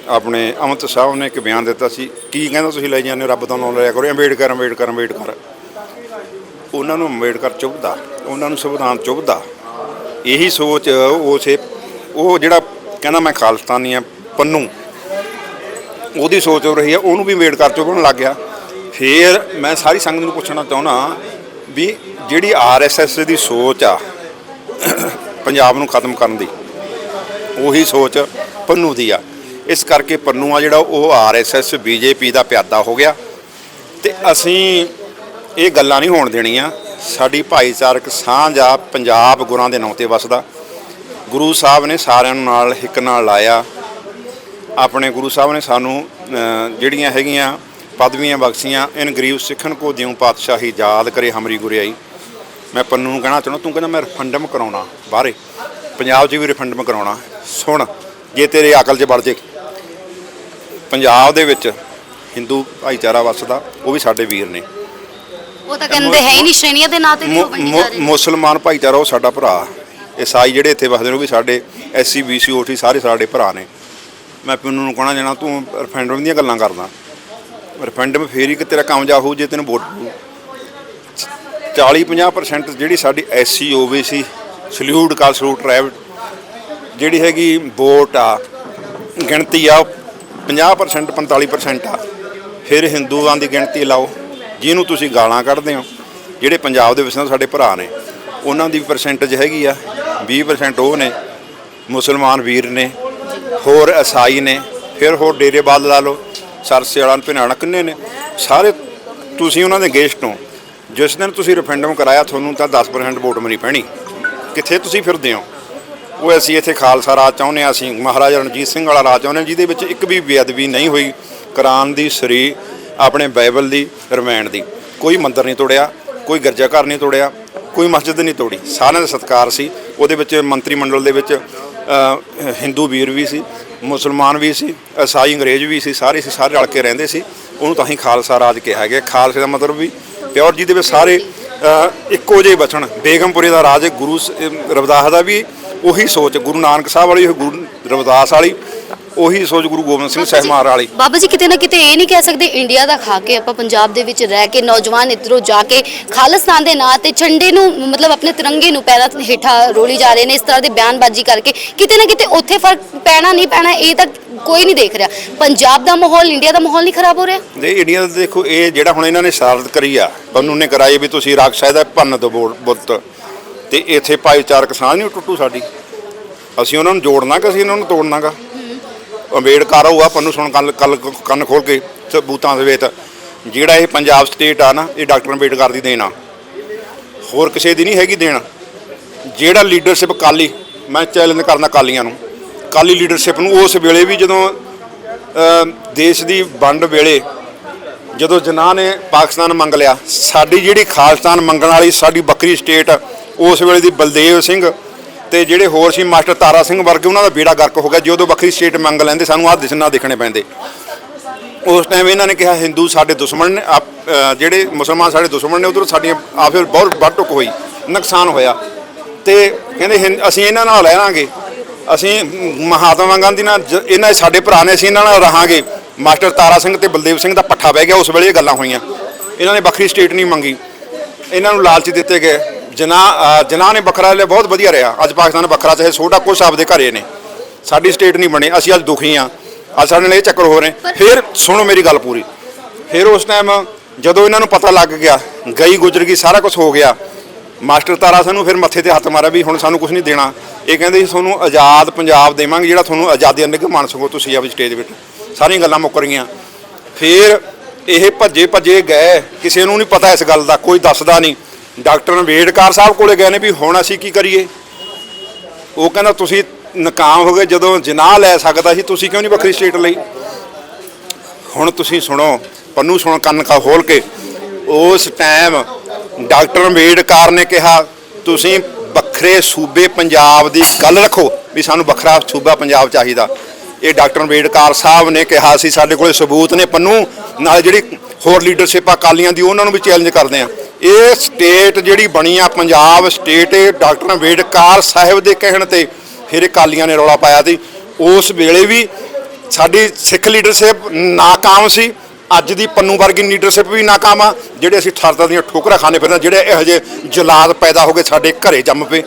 ਆਪਣੇ ਅਮਿਤ ਸਾਹਿਬ ਨੇ ਇੱਕ ਬਿਆਨ ਦਿੱਤਾ ਸੀ। ਕੀ ਕਹਿੰਦਾ ਤੁਸੀਂ ਲੈ ਜਾਂਦੇ ਹੋ, ਰੱਬ ਦਾ ਨਾਮ ਲਿਆ ਕਰੋ। ਅੰਬੇਡਕਰ ਅੰਬੇਡਕਰ ਅੰਬੇਡਕਰ ਉਹਨਾਂ ਨੂੰ ਅੰਬੇਡਕਰ ਚੁੱਭਦਾ। ਉਹਨਾਂ ਨੂੰ ਸੰਵਿਧਾਨ ਚੁੱਭਦਾ। ਇਹੀ ਸੋਚ ਉਸੇ ਉਹ ਜਿਹੜਾ ਕਹਿੰਦਾ ਮੈਂ ਖਾਲਸਤਾਨੀ ਆ ਪੰਨੂ ਉਹਦੀ ਸੋਚ ਹੋ ਰਹੀ ਆ। ਉਹਨੂੰ ਵੀ ਅੰਬੇਡਕਰ ਕਰ ਲੱਗ ਗਿਆ। ਫਿਰ ਮੈਂ ਸਾਰੀ ਸੰਗਤ ਨੂੰ ਪੁੱਛਣਾ ਚਾਹੁੰਦਾ ਵੀ ਜਿਹੜੀ ਆਰਐਸਐਸ ਦੀ ਸੋਚ ਆ ਪੰਜਾਬ ਨੂੰ ਖਤਮ ਕਰਨ ਦੀ ਉਹੀ ਸੋਚ ਪੰਨੂ ਦੀ ਆ। ਇਸ ਕਰਕੇ ਪੰਨੂ ਆ ਜਿਹੜਾ ਉਹ ਆਰਐਸਐਸ ਬੀਜੇਪੀ ਦਾ ਪਿਆਦਾ ਹੋ ਗਿਆ। ਤੇ ਅਸੀਂ ਇਹ ਗੱਲਾਂ ਨਹੀਂ ਹੋਣ ਦੇਣੀਆਂ। ਸਾਡੀ ਭਾਈਚਾਰਕ ਸਾਂਝ ਆ ਪੰਜਾਬ ਗੁਰਾਂ ਦੇ ਨਾਂ ਤੇ ਵਸਦਾ। ਗੁਰੂ ਸਾਹਿਬ ਨੇ ਸਾਰਿਆਂ ਨੂੰ ਨਾਲ ਹਿੱਕ ਨਾਲ ਲਾਇਆ। ਆਪਣੇ ਗੁਰੂ ਸਾਹਿਬ ਨੇ ਸਾਨੂੰ ਜਿਹੜੀਆਂ ਹੈਗੀਆਂ ਪਦਵੀਆਂ ਬਖਸ਼ੀਆਂ, ਇਨ ਗਰੀਬ ਸਿੱਖਣ ਕੋ ਦਿਉ ਪਾਤਸ਼ਾਹੀ ਯਾਦ ਕਰੇ ਹਮਰੀ ਗੁਰਿਆਈ ਮੈਂ ਪੰਨੂ ਨੂੰ ਕਹਿਣਾ ਚਾਹੁੰਦਾ, ਤੂੰ ਕਹਿੰਦਾ ਮੈਂ ਰਿਫੰਡਮ ਕਰਾਉਣਾ, ਬਾਹਰੇ। ਪੰਜਾਬ 'ਚ ਵੀ ਰਿਫੰਡਮ ਕਰਾਉਣਾ। ਸੁਣ, ਜੇ ਤੇਰੇ ਅਕਲ 'ਚ ਵੜ ਜੇ। ਪੰਜਾਬ ਦੇ ਵਿੱਚ ਹਿੰਦੂ ਭਾਈਚਾਰਾ ਵੱਸਦਾ ਉਹ ਵੀ ਸਾਡੇ ਵੀਰ ਨੇ।
ਉਹ ਤਾਂ ਕਹਿੰਦੇ ਹੈ ਹੀ ਨਹੀਂ ਸ਼੍ਰੇਣੀਆਂ ਦੇ ਨਾਂ ਤੇ
ਮੁ-
ਵੰਡੀ ਜਾ ਰਹੀ
ਮੁਸਲਮਾਨ ਭਾਈਚਾਰਾ ਉਹ ਸਾਡਾ ਭਰਾ। ਈਸਾਈ ਜਿਹੜੇ ਇੱਥੇ ਵਸਦੇ ਨੇ ਉਹ ਵੀ ਸਾਡੇ ਐਸਸੀ ਬੀਸੀ ਓਟੀ ਸਾਰੇ ਸਾਡੇ ਭਰਾ ਨੇ। ਮੈਂ ਪਿੰਨੂ ਨੂੰ ਕਹਣਾ ਜਾਣਾ ਤੂੰ ਰੈਫਰੈਂਡਮ ਦੀਆਂ ਗੱਲਾਂ ਕਰਦਾ। ਰੈਫਰੈਂਡਮ ਫੇਰ ਹੀ ਕਿ ਤੇਰਾ ਕਾਮਯਾਬ ਹੋਊ ਜੇ ਤੈਨੂੰ ਵੋਟ ਪਊ 40-50% ਜਿਹੜੀ ਸਾਡੀ ਐਸਸੀ ਓਬੀਸੀ ਸਲੂਟ ਕਾਲ ਸਲੂਟ ਟ੍ਰਾਈਬ ਜਿਹੜੀ ਹੈਗੀ ਵੋਟ ਆ ਗਿਣਤੀ ਆ ਉਹ 50% 45% ਆ। ਫਿਰ ਹਿੰਦੂਆਂ ਦੀ ਗਿਣਤੀ ਲਾਓ, ਜਿਹਨੂੰ ਤੁਸੀਂ ਗਾਲਾਂ ਕੱਢਦੇ ਹੋ, ਜਿਹੜੇ ਪੰਜਾਬ ਦੇ ਵਿੱਚ ਨਾ ਸਾਡੇ ਭਰਾ ਨੇ, ਉਹਨਾਂ ਦੀ ਪਰਸੈਂਟੇਜ ਹੈਗੀ ਆ 20% ਉਹ ਨੇ, ਮੁਸਲਮਾਨ ਵੀਰ ਨੇ, ਹੋਰ ਈਸਾਈ ਨੇ, ਫਿਰ ਹੋਰ ਡੇਰੇਬਾਦ ਲਾ ਲਓ, ਸਰਸੇ ਵਾਲਾ ਭਿਨਾਣਾ ਕਿੰਨੇ ਨੇ? ਸਾਰੇ ਤੁਸੀਂ ਉਹਨਾਂ ਦੇ ਗੇਸਟ ਹੋ। ਜਿਸ ਦਿਨ ਤੁਸੀਂ ਰੈਫਰੈਂਡਮ ਕਰਾਇਆ, ਤੁਹਾਨੂੰ ਤਾਂ 10% ਵੋਟ ਮਰੀ ਪੈਣੀ। ਕਿੱਥੇ ਤੁਸੀਂ ਫਿਰਦੇ ਹੋ? ਉਹ ਅਸੀਂ ਇੱਥੇ ਖਾਲਸਾ ਰਾਜ ਚਾਹੁੰਦੇ ਹਾਂ ਅਸੀਂ ਮਹਾਰਾਜਾ ਰਣਜੀਤ ਸਿੰਘ ਵਾਲਾ ਰਾਜ ਚਾਹੁੰਦੇ ਹਾਂ ਜਿਹਦੇ ਵਿੱਚ ਇੱਕ ਵੀ ਬੇਅਦਬੀ ਨਹੀਂ ਹੋਈ ਕੁਰਾਨ ਦੀ ਸਰੀ ਆਪਣੇ ਬਾਈਬਲ ਦੀ ਰਮਾਇਣ ਦੀ। ਕੋਈ ਮੰਦਰ ਨਹੀਂ ਤੋੜਿਆ ਕੋਈ ਗਿਰਜਾ ਘਰ ਨਹੀਂ ਤੋੜਿਆ ਕੋਈ ਮਸਜਿਦ ਨਹੀਂ ਤੋੜੀ। ਸਾਰਿਆਂ ਦਾ ਸਤਿਕਾਰ ਸੀ। ਉਹਦੇ ਵਿੱਚ ਮੰਤਰੀ ਮੰਡਲ ਦੇ ਵਿੱਚ ਹਿੰਦੂ ਵੀਰ ਵੀ ਸੀ ਮੁਸਲਮਾਨ ਵੀ ਸੀ ਈਸਾਈ ਅੰਗਰੇਜ਼ ਵੀ ਸੀ ਸਾਰੇ ਸੀ ਸਾਰੇ ਰਲ ਕੇ ਰਹਿੰਦੇ ਸੀ। ਉਹਨੂੰ ਤਾਂ ਹੀ ਖਾਲਸਾ ਰਾਜ ਕਿਹਾ ਗਿਆ। ਖਾਲਸੇ ਦਾ ਮਤਲਬ ਵੀ ਪਿਓਰ ਜਿਹਦੇ ਵਿੱਚ ਸਾਰੇ ਇੱਕੋ ਜਿਹੇ ਬਚਣ। ਬੇਗਮਪੁਰੇ ਦਾ ਰਾਜ ਗੁਰੂ ਸ- ਅ, ਦਾ ਵੀ ਉਹੀ ਸੋਚ ਗੁਰੂ ਨਾਨਕ ਸਾਹਿਬ ਵਾਲੀ ਗੁਰੂ ਰਵਿਦਾਸ ਵਾਲੀ ਉਹੀ ਸੋਚ ਗੁਰੂ ਗੋਬਿੰਦ ਸਿੰਘ ਸਾਹਿਬਾਨ ਵਾਲੀ।
ਬਾਬਾ ਜੀ ਕਿਤੇ ਨਾ ਕਿਤੇ ਇਹ ਨਹੀਂ ਕਹਿ ਸਕਦੇ ਇੰਡੀਆ ਦਾ ਖਾ ਕੇ ਆਪਾਂ ਪੰਜਾਬ ਦੇ ਵਿੱਚ ਰਹਿ ਕੇ ਨੌਜਵਾਨ ਇੱਧਰੋਂ ਜਾ ਕੇ ਖਾਲਿਸਤਾਨ ਦੇ ਨਾਂ ਤੇ ਝੰਡੇ ਨੂੰ ਮਤਲਬ ਆਪਣੇ ਤਿਰੰਗੇ ਨੂੰ ਪੈਰਾਂ ਹੇਠਾਂ ਰੋਲੀ ਜਾ ਰਹੇ ਨੇ ਇਸ ਤਰ੍ਹਾਂ ਦੀ ਬਿਆਨਬਾਜ਼ੀ ਕਰਕੇ ਕਿਤੇ ਨਾ ਕਿਤੇ ਉੱਥੇ ਫ਼ਰਕ ਪੈਣਾ ਨਹੀਂ ਪੈਣਾ ਇਹ ਤਾਂ ਕੋਈ ਨਹੀਂ ਦੇਖ ਰਿਹਾ। ਪੰਜਾਬ ਦਾ ਮਾਹੌਲ ਇੰਡੀਆ ਦਾ ਮਾਹੌਲ ਨਹੀਂ ਖਰਾਬ ਹੋ ਰਿਹਾ?
ਦੇ ਇੰਡੀਆ ਦਾ ਦੇਖੋ ਇਹ ਜਿਹੜਾ ਹੁਣ ਇਹਨਾਂ ਨੇ ਸ਼ਰਾਰਤ ਕਰੀ ਆ ਕਾਨੂੰਨ ਨੇ ਕਰਾਈ ਵੀ ਤੁਸੀਂ ਰਾਖਸ਼ਾਹ ਦਾ ਭੰਨ ਦੋ ਬੁੱਤ। ਤੇ ਇੱਥੇ ਭਾਈਚਾਰਕ ਸਾਂਝ ਨਹੀਂ ਟੁੱਟੂ ਸਾਡੀ। ਅਸੀਂ ਉਹਨਾਂ ਨੂੰ ਜੋੜਨਾ ਕਿ ਅਸੀਂ ਇਹਨਾਂ ਨੂੰ ਤੋੜਨਾਗਾ। ਅੰਬੇਡਕਰ ਹੋਊਗਾ ਪੰਨੂ ਸੁਣ ਕੱਲ ਕੱਲ ਕੰਨ ਖੋਲ ਕੇ ਸਬੂਤਾਂ ਦੇ ਵਿੱਚ। ਜਿਹੜਾ ਇਹ ਪੰਜਾਬ ਸਟੇਟ ਆ ਨਾ, ਇਹ ਡਾਕਟਰ ਅੰਬੇਡਕਰ ਦੀ ਦੇਣ ਆ। ਹੋਰ ਕਿਸੇ ਦੀ ਨਹੀਂ ਹੈਗੀ ਦੇਣ। ਜਿਹੜਾ ਲੀਡਰਸ਼ਿਪ ਕਾਲੀ ਮੈਂ ਚੈਲੰਜ ਕਰਨਾ ਕਾਲੀਆਂ ਨੂੰ। ਕਾਲੀ ਲੀਡਰਸ਼ਿਪ ਨੂੰ ਉਸ ਵੇਲੇ ਵੀ ਜਦੋਂ ਦੇਸ਼ ਦੀ ਵੰਡ ਵੇਲੇ ਜਦੋਂ ਜਿਨ੍ਹਾਂ ਨੇ ਪਾਕਿਸਤਾਨ ਮੰਗ ਲਿਆ, ਸਾਡੀ ਜਿਹੜੀ ਖਾਲਿਸਤਾਨ ਮੰਗਣ ਵਾਲੀ, ਸਾਡੀ ਬੱਕਰੀ ਸਟੇਟ ਉਸ ਵੇਲੇ ਦੀ ਬਲਦੇਵ ਸਿੰਘ ਤੇ ਜਿਹੜੇ ਹੋਰ ਸੀ ਮਾਸਟਰ ਤਾਰਾ ਸਿੰਘ ਵਰਗੇ, ਉਹਨਾਂ ਦਾ ਬੇੜਾ ਗਰਕ ਹੋ ਗਿਆ। ਜਦੋਂ ਵੱਖਰੀ ਸਟੇਟ ਮੰਗ ਲੈਂਦੇ, ਸਾਨੂੰ ਆਹ ਦਿਸ਼ਨਾ ਦੇਖਣੇ ਪੈਂਦੇ। ਉਸ ਟਾਈਮ ਇਹਨਾਂ ਨੇ ਕਿਹਾ, ਹਿੰਦੂ ਸਾਡੇ ਦੁਸ਼ਮਣ ਨੇ, ਆਪ- ਜਿਹੜੇ ਮੁਸਲਮਾਨ ਸਾਡੇ ਦੁਸ਼ਮਣ ਨੇ, ਉਧਰ ਸਾਡੀਆਂ ਆਪੇ ਬਹੁਤ ਵੱਧ ਟੁੱਕ ਹੋਈ, ਨੁਕਸਾਨ ਹੋਇਆ। ਤੇ ਕਹਿੰਦੇ ਹਿੰਦ- ਅਸੀਂ ਇਹਨਾਂ ਨਾਲ ਰਹਿਣਾਂਗੇ ਅਸੀਂ ਮਹਾਤਮਾ ਗਾਂਧੀ ਨਾਲ, ਜ- ਇਹਨਾਂ ਸਾਡੇ ਭਰਾ ਨੇ, ਅਸੀਂ ਇਹਨਾਂ ਨਾਲ ਰਹਾਂਗੇ। ਮਾਸਟਰ ਤਾਰਾ ਸਿੰਘ ਤੇ ਬਲਦੇਵ ਸਿੰਘ ਦਾ ਪੱਠਾ ਬਹਿ ਗਿਆ, ਉਸ ਵੇਲੇ ਇਹ ਗੱਲਾਂ ਹੋਈਆਂ। ਇਹਨਾਂ ਨੇ ਵੱਖਰੀ ਸਟੇਟ ਨਹੀਂ ਮੰਗੀ। ਇਹਨਾਂ ਨੂੰ ਲਾਲਚ ਦਿੱਤੇ ਗਏ। ਜਨਾ ਅ, ਜਨਾਹ ਨੇ ਵੱਖਰਾ ਲਿਆ ਬਹੁਤ ਵਧੀਆ ਰਿਹਾ। ਅੱਜ ਪਾਕਿਸਤਾਨ ਵੱਖਰਾ ਚਾਹੇ ਛੋਟਾ ਕੁਛ ਆਪਦੇ ਘਰੇ ਨੇ। ਸਾਡੀ ਸਟੇਟ ਨਹੀਂ ਬਣੀ ਅਸੀਂ ਅੱਜ ਦੁਖੀ ਆ ਅੱਜ ਸਾਡੇ ਨਾਲ ਇਹ ਚੱਕਰ ਹੋ ਰਹੇ ਫਿਰ ਸੁਣੋ ਮੇਰੀ ਗੱਲ ਪੂਰੀ। ਫਿਰ ਉਸ ਟਾਈਮ ਜਦੋਂ ਇਹਨਾਂ ਨੂੰ ਪਤਾ ਲੱਗ ਗਿਆ ਗਈ ਗੁਜ਼ਰ ਗਈ ਸਾਰਾ ਕੁਝ ਹੋ ਗਿਆ। ਮਾਸਟਰ ਤਾਰਾ ਸਾਨੂੰ ਫਿਰ ਮੱਥੇ ਤੇ ਹੱਥ ਮਾਰਿਆ ਵੀ ਹੁਣ ਸਾਨੂੰ ਕੁਝ ਨਹੀਂ ਦੇਣਾ। ਇਹ ਕਹਿੰਦੇ ਸੀ ਤੁਹਾਨੂੰ ਆਜ਼ਾਦ ਪੰਜਾਬ ਦੇਵਾਂਗੇ ਜਿਹੜਾ ਤੁਹਾਨੂੰ ਆਜ਼ਾਦੀ ਅੰਨ੍ਹੇ ਮੰਨ ਸਕੋ ਤੁਸੀਂ ਆਪਣੀ ਸਟੇਜ ਵਿੱਚ। ਸਾਰੀਆਂ ਗੱਲਾਂ ਮੁੱਕ ਰਹੀਆਂ। ਫਿਰ ਇਹ ਭੱਜੇ ਭੱਜੇ ਗਏ। ਕਿਸੇ ਨੂੰ ਨਹੀਂ ਪਤਾ ਇਸ ਗੱਲ ਦਾ ਕੋਈ ਦੱਸਦਾ ਨਹੀਂ। ਡਾਕਟਰ ਅੰਬੇਡਕਰ ਸਾਹਿਬ ਕੋਲੇ ਗਏ ਨੇ ਵੀ ਹੁਣ ਅਸੀਂ ਕੀ ਕਰੀਏ? ਉਹ ਕਹਿੰਦਾ ਤੁਸੀਂ ਨਕਾਮ ਹੋ ਗਏ, ਜਦੋਂ ਜਨਾਹ ਲੈ ਸਕਦਾ ਸੀ, ਤੁਸੀਂ ਕਿਉਂ ਨਹੀਂ ਵੱਖਰੀ ਸਟੇਟ ਲਈ? ਹੁਣ ਤੁਸੀਂ ਸੁਣੋ, ਪੰਨੂ ਸੁਣੋ ਕੰਨ ਕਾ ਖੋਲ ਕੇ। ਉਸ ਟਾਈਮ ਡਾਕਟਰ ਅੰਬੇਡਕਰ ਨੇ ਕਿਹਾ, ਤੁਸੀਂ ਵੱਖਰੇ ਸੂਬੇ ਪੰਜਾਬ ਦੀ ਗੱਲ ਰੱਖੋ ਵੀ ਸਾਨੂੰ ਵੱਖਰਾ ਸੂਬਾ ਪੰਜਾਬ ਚਾਹੀਦਾ। ਇਹ ਡਾਕਟਰ ਅੰਬੇਡਕਰ ਸਾਹਿਬ ਨੇ ਕਿਹਾ ਸੀ, ਸਾਡੇ ਕੋਲੇ ਸਬੂਤ ਨੇ ਪੰਨੂ। ਨਾਲ ਜਿਹੜੀ ਹੋਰ ਲੀਡਰਸ਼ਿਪ ਆ ਅਕਾਲੀਆਂ ਦੀ, ਉਹਨਾਂ ਨੂੰ ਵੀ ਚੈਲੰਜ ਕਰਦੇ ਆ। ਇਹ ਸਟੇਟ ਜਿਹੜੀ ਬਣੀ ਆ ਪੰਜਾਬ ਸਟੇਟ ਇਹ ਡਾਕਟਰ ਅੰਬੇਡਕਰ ਸਾਹਿਬ ਦੇ ਕਹਿਣ ਤੇ ਫਿਰ ਅਕਾਲੀਆਂ ਨੇ ਰੌਲਾ ਪਾਇਆ ਸੀ। ਉਸ ਵੇਲੇ ਵੀ ਸਾਡੀ ਸਿੱਖ ਲੀਡਰਸ਼ਿਪ ਨਾਕਾਮ ਸੀ। ਅੱਜ ਦੀ ਪੰਨੂ ਵਰਗੀ ਲੀਡਰਸ਼ਿਪ ਵੀ ਨਾਕਾਮ ਆ, ਜਿਹੜੇ ਅਸੀਂ ਠਰਦਾਂ ਦੀਆਂ ਠੋਕਰਾਂ ਖਾਣੇ ਫਿਰਦੇ ਜਿਹੜੇ ਇਹੋ ਜਿਹੇ ਜਲਾਦ ਪੈਦਾ ਹੋ ਗਏ ਸਾਡੇ ਘਰੇ ਜੰਮ ਪਏ।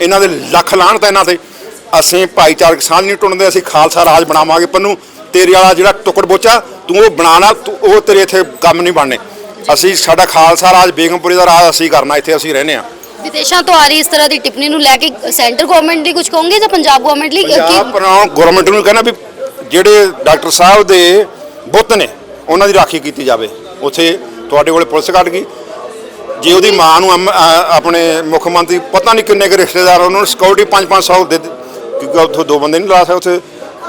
ਇਹਨਾਂ ਦੇ ਲੱਖ ਲਾਹਣ ਤਾਂ ਇਹਨਾਂ ਤੇ। ਅਸੀਂ ਭਾਈਚਾਰਕ ਸਾਂਝ ਨਹੀਂ ਟੁੱਟਦੇ ਅਸੀਂ ਖਾਲਸਾ ਰਾਜ ਬਣਾਵਾਂਗੇ ਪੰਨੂ। ਤੇਰੇ ਵਾਲਾ ਜਿਹੜਾ ਟੁਕੜ ਬੋਚਾ, ਤੂੰ ਉਹ ਬਣਾਣਾ ਤੂੰ ਉਹ ਤੇਰੇ ਇੱਥੇ ਕੰਮ ਨਹੀਂ ਬਣਨੇ। ਅਸੀਂ ਸਾਡਾ ਖਾਲਸਾ ਰਾਜ ਬੇਗਮਪੁਰੇ ਦਾ ਰਾਜ ਅਸੀਂ ਕਰਨਾ ਇੱਥੇ ਅਸੀਂ ਰਹਿੰਦੇ ਆ
ਵਿਦੇਸ਼ਾਂ ਤੋਂ ਆ ਰਹੀ ਇਸ ਤਰ੍ਹਾਂ ਦੀ ਟਿੱਪਣੀ ਨੂੰ ਲੈ ਕੇ ਸੈਂਟਰ ਗਵਰਨਮੈਂਟ ਲਈ ਕੁਝ ਕਹੋਗੇ ਜਾਂ ਪੰਜਾਬ ਗਵਰਨਮੈਂਟ ਲਈ?
ਪੰਜਾਬ ਗਵਰਨਮੈਂਟ ਨੂੰ ਕਹਿੰਦਾ ਵੀ ਜਿਹੜੇ ਡਾਕਟਰ ਸਾਹਿਬ ਦੇ ਬੁੱਤ ਨੇ ਉਹਨਾਂ ਦੀ ਰਾਖੀ ਕੀਤੀ ਜਾਵੇ। ਉੱਥੇ ਤੁਹਾਡੇ ਕੋਲੇ ਪੁਲਿਸ ਕੱਢ ਗਈ। ਜੇ ਉਹਦੀ ਮਾਂ ਨੂੰ ਆਪਣੇ ਮੁੱਖ ਮੰਤਰੀ ਪਤਾ ਨਹੀਂ ਕਿੰਨੇ ਕੁ ਰਿਸ਼ਤੇਦਾਰ ਉਹਨਾਂ ਨੂੰ ਸਿਕਿਉਰਿਟੀ 5-500 ਦੇ ਦੇ- ਕਿਉਂਕਿ ਉੱਥੇ ਦੋ ਬੰਦੇ ਨਹੀਂ ਲਾ ਸਕਦੇ ਉੱਥੇ।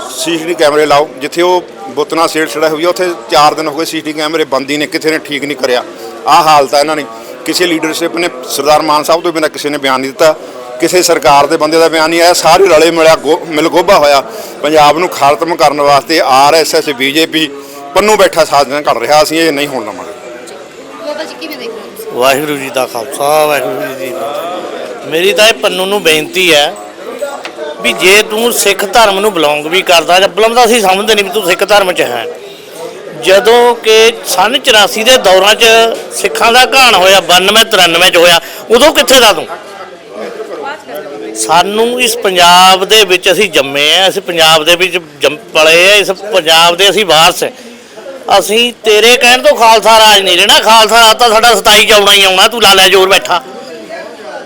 ਸੀਸੀਟੀਵੀ ਕੈਮਰੇ ਲਾਓ ਜਿੱਥੇ ਉਹ ਬੁੱਤ ਨਾਲ ਸੇੜ ਛੜਾ ਹੋਈ ਆ, ਉੱਥੇ 4 ਦਿਨ ਹੋ ਗਏ ਸੀਸੀਟੀਵੀ ਕੈਮਰੇ ਬੰਦੀ ਨੇ ਕਿਸੇ ਨੇ ਠੀਕ ਨਹੀਂ ਕਰਿਆ। ਆਹ ਹਾਲਤ ਆ ਇਹਨਾਂ ਨੇ ਕਿਸੇ ਲੀਡਰਸ਼ਿਪ ਨੇ ਸਰਦਾਰ ਮਾਨ ਸਾਹਿਬ ਤੋਂ ਬਿਨਾਂ ਕਿਸੇ ਨੇ ਬਿਆਨ ਨਹੀਂ ਦਿੱਤਾ। ਕਿਸੇ ਸਰਕਾਰ ਦੇ ਬੰਦੇ ਦਾ ਬਿਆਨ ਨਹੀਂ ਆਇਆ ਸਾਰੇ ਰਲੇ ਮਿਲਿਆ ਗੋ- ਮਿਲਗੋਭਾ ਹੋਇਆ। ਪੰਜਾਬ ਨੂੰ ਖਾਤਮ ਕਰਨ ਵਾਸਤੇ ਆਰਐਸਐਸ ਬੀਜੇਪੀ ਪੰਨੂ ਬੈਠਾ ਸਾਥ ਨਾਲ ਕਰ ਰਿਹਾ ਅਸੀਂ ਇਹ ਨਹੀਂ ਹੋਣ ਦਵਾਂਗੇ।
ਬਾਬਾ ਜੀ ਕਿਵੇਂ ਦੇਖ ਰਹੇ ਹੋ? ਤੁਸੀਂ?
ਵਾਹਿਗੁਰੂ ਜੀ ਦਾ ਖਾਲਸਾ ਵਾਹਿਗੁਰੂ ਜੀ ਦੀ ਮੇਰੀ ਤਾਂ ਇਹ ਪੰਨੂ ਨੂੰ ਬੇਨਤੀ ਹੈ ਵੀ ਜੇ ਤੂੰ ਸਿੱਖ ਧਰਮ ਨੂੰ ਬਿਲੋਂਗ ਵੀ ਕਰਦਾ ਜਾਂ ਬਿਲੋਂਗ ਤਾਂ ਅਸੀਂ ਸਮਝਦੇ ਨਹੀਂ ਵੀ ਤੂੰ ਸਿੱਖ ਧਰਮ 'ਚ ਹੈ। ਜਦੋਂ ਕਿ ਸਨ 84 ਦੇ ਦੌਰਾਂ 'ਚ ਸਿੱਖਾਂ ਦਾ ਘਾਣ ਹੋਇਆ 92 93 'ਚ ਹੋਇਆ, ਉਦੋਂ ਕਿੱਥੇ ਦਾ ਤੂੰ? ਸਾਨੂੰ ਇਸ ਪੰਜਾਬ ਦੇ ਵਿੱਚ ਅਸੀਂ ਜੰਮੇ ਆ ਅਸੀਂ ਪੰਜਾਬ ਦੇ ਵਿੱਚ ਜੰਮ ਪਲੇ ਆ, ਇਸ ਪੰਜਾਬ ਦੇ ਅਸੀਂ ਵਾਰਸ ਹਾਂ ਅਸੀਂ ਤੇਰੇ ਕਹਿਣ ਤੋਂ ਖਾਲਸਾ ਰਾਜ ਨਹੀਂ ਰਹਿਣਾ, ਖਾਲਸਾ ਰਾਜ ਤਾਂ ਸਾਡਾ 27 ਚ ਆਉਣਾ ਹੀ ਆਉਣਾ, ਤੂੰ ਲਾਲਾ ਜੋਰ ਬੈਠਾ।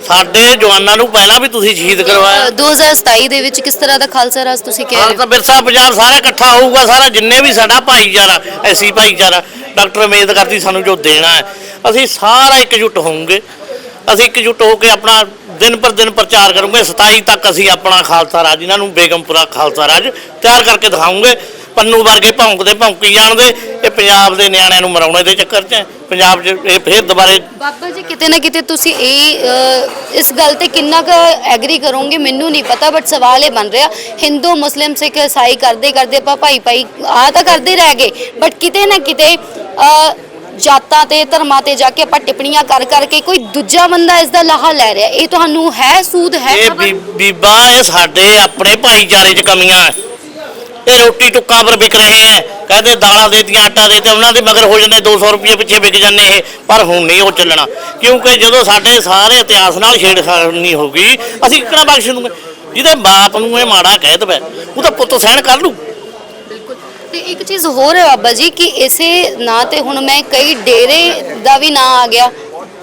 ਸਾਡੇ ਜਵਾਨਾਂ ਨੂੰ ਪਹਿਲਾਂ ਵੀ ਤੁਸੀਂ ਸ਼ਹੀਦ ਕਰਵਾਇਆ।
ਅ, 2027 ਦੇ ਵਿੱਚ ਕਿਸ ਤਰ੍ਹਾਂ ਦਾ ਖਾਲਸਾ ਰਾਜ ਤੁਸੀਂ ਕਹਿ ਰਹੇ ਹੋ?
ਖਾਲਸਾ ਬਿਰਸਾ ਪੰਜਾਬ ਸਾਰਾ ਇਕੱਠਾ ਹੋਊਗਾ ਸਾਰਾ ਜਿੰਨੇ ਵੀ ਸਾਡਾ ਭਾਈਚਾਰਾ ਐਸੀ ਭਾਈਚਾਰਾ ਡਾਕਟਰ ਅੰਬੇਦਕਰ ਦੀ ਸਾਨੂੰ ਜੋ ਦੇਣਾ ਹੈ ਅਸੀਂ ਸਾਰਾ ਇਕਜੁੱਟ ਹੋਵਾਂਗੇ ਅਸੀਂ ਇਕਜੁੱਟ ਹੋ ਕੇ ਆਪਣਾ ਦਿਨ ਪਰ ਦਿਨ ਪ੍ਰਚਾਰ ਕਰੂੰਗੇ। 27 ਤੱਕ ਅਸੀਂ ਆਪਣਾ ਖਾਲਸਾ ਰਾਜ ਇਹਨਾਂ ਨੂੰ ਬੇਗਮਪੁਰਾ ਖਾਲਸਾ ਰਾਜ ਤਿਆਰ ਕਰਕੇ ਦਿਖਾਉਂਗੇ। ਪੰਨੂ ਵਰਗੇ ਭੌਂਕਦੇ ਭੌਂਕੀ ਜਾਣਦੇ ਇਹ ਪੰਜਾਬ ਦੇ ਨਿਆਣਿਆਂ ਨੂੰ ਮਰਾਉਣੇ ਦੇ ਚੱਕਰ 'ਚ ਹੈ। ਪੰਜਾਬ 'ਚ ਇਹ ਫੇਰ ਦੁਬਾਰੇ
ਬਾਬਾ ਜੀ ਕਿਤੇ ਨਾ ਕਿਤੇ ਤੁਸੀਂ ਇਹ ਅ, ਇਸ ਗੱਲ ਤੇ ਕਿੰਨਾ ਕੁ ਐਗਰੀ ਕਰੋਗੇ ਮੈਨੂੰ ਨਹੀਂ ਪਤਾ ਬਟ ਸਵਾਲ ਇਹ ਬਣ ਰਿਹਾ ਹਿੰਦੂ ਮੁਸਲਿਮ ਸਿੱਖ ਈਸਾਈ ਕਰਦੇ ਕਰਦੇ ਆਪਾਂ ਭਾਈ ਭਾਈ ਆ ਤਾਂ ਕਰਦੇ ਰਹਿ ਗਏ ਬਟ ਕਿਤੇ ਨਾ ਕਿਤੇ ਅ, ਜਾਤਾਂ ਤੇ ਧਰਮਾਂ ਤੇ ਜਾ ਕੇ ਆਪਾਂ ਟਿੱਪਣੀਆਂ ਕਰ ਕਰਕੇ ਕੋਈ ਦੂਜਾ ਬੰਦਾ ਇਸ ਦਾ ਲਾਹਾ ਲੈ ਰਿਹਾ ਇਹ ਤੁਹਾਨੂੰ ਹੈ ਸੂਦ ਹੈ
ਇਹ
ਖਬਰ?
ਬੀ- ਬੀਬਾ ਇਹ ਸਾਡੇ ਆਪਣੇ ਭਾਈਚਾਰੇ 'ਚ ਕਮੀਆਂ ਹੈ ਇਹ ਰੋਟੀ ਟੁੱਕਾ ਪਰ ਵਿਕ ਰਹੇ ਹੈ। ਕਹਿੰਦੇ ਦਾਲਾਂ ਦੇਤੀਆਂ, ਆਟਾ ਦੇਤੇ, ਉਹਨਾਂ ਦੇ ਮਗਰ ਹੋ ਜਾਂਦੇ 200 ਰੁਪਏ ਪਿੱਛੇ ਵਿਕ ਜਾਂਦੇ ਇਹ, ਪਰ ਹੁਣ ਨਹੀਂ ਉਹ ਚੱਲਣਾ। ਕਿਉਂਕਿ ਜਦੋਂ ਸਾਡੇ ਸਾਰੇ ਇਤਿਹਾਸ ਨਾਲ ਛੇੜਖਾਨੀ ਹੋ ਗਈ, ਅਸੀਂ ਕਿਹੜਾ ਬਖਸ਼ ਦੂੰਗੇ ਜਿਹਦੇ ਬਾਪ ਨੂੰ ਇਹ ਮਾੜਾ ਕਹਿ ਦਵੇ, ਉਹ ਤਾਂ ਪੁੱਤ ਸਹਿਣ ਕਰ ਲੂ
ਤੇ ਇੱਕ ਚੀਜ਼ ਹੋਰ ਹੈ ਬਾਬਾ ਜੀ, ਕਿ ਇਸੇ ਨਾਂ ਤੇ ਹੁਣ ਮੈਂ ਕਈ ਡੇਰੇ ਦਾ ਵੀ ਨਾਂ ਆ ਗਿਆ।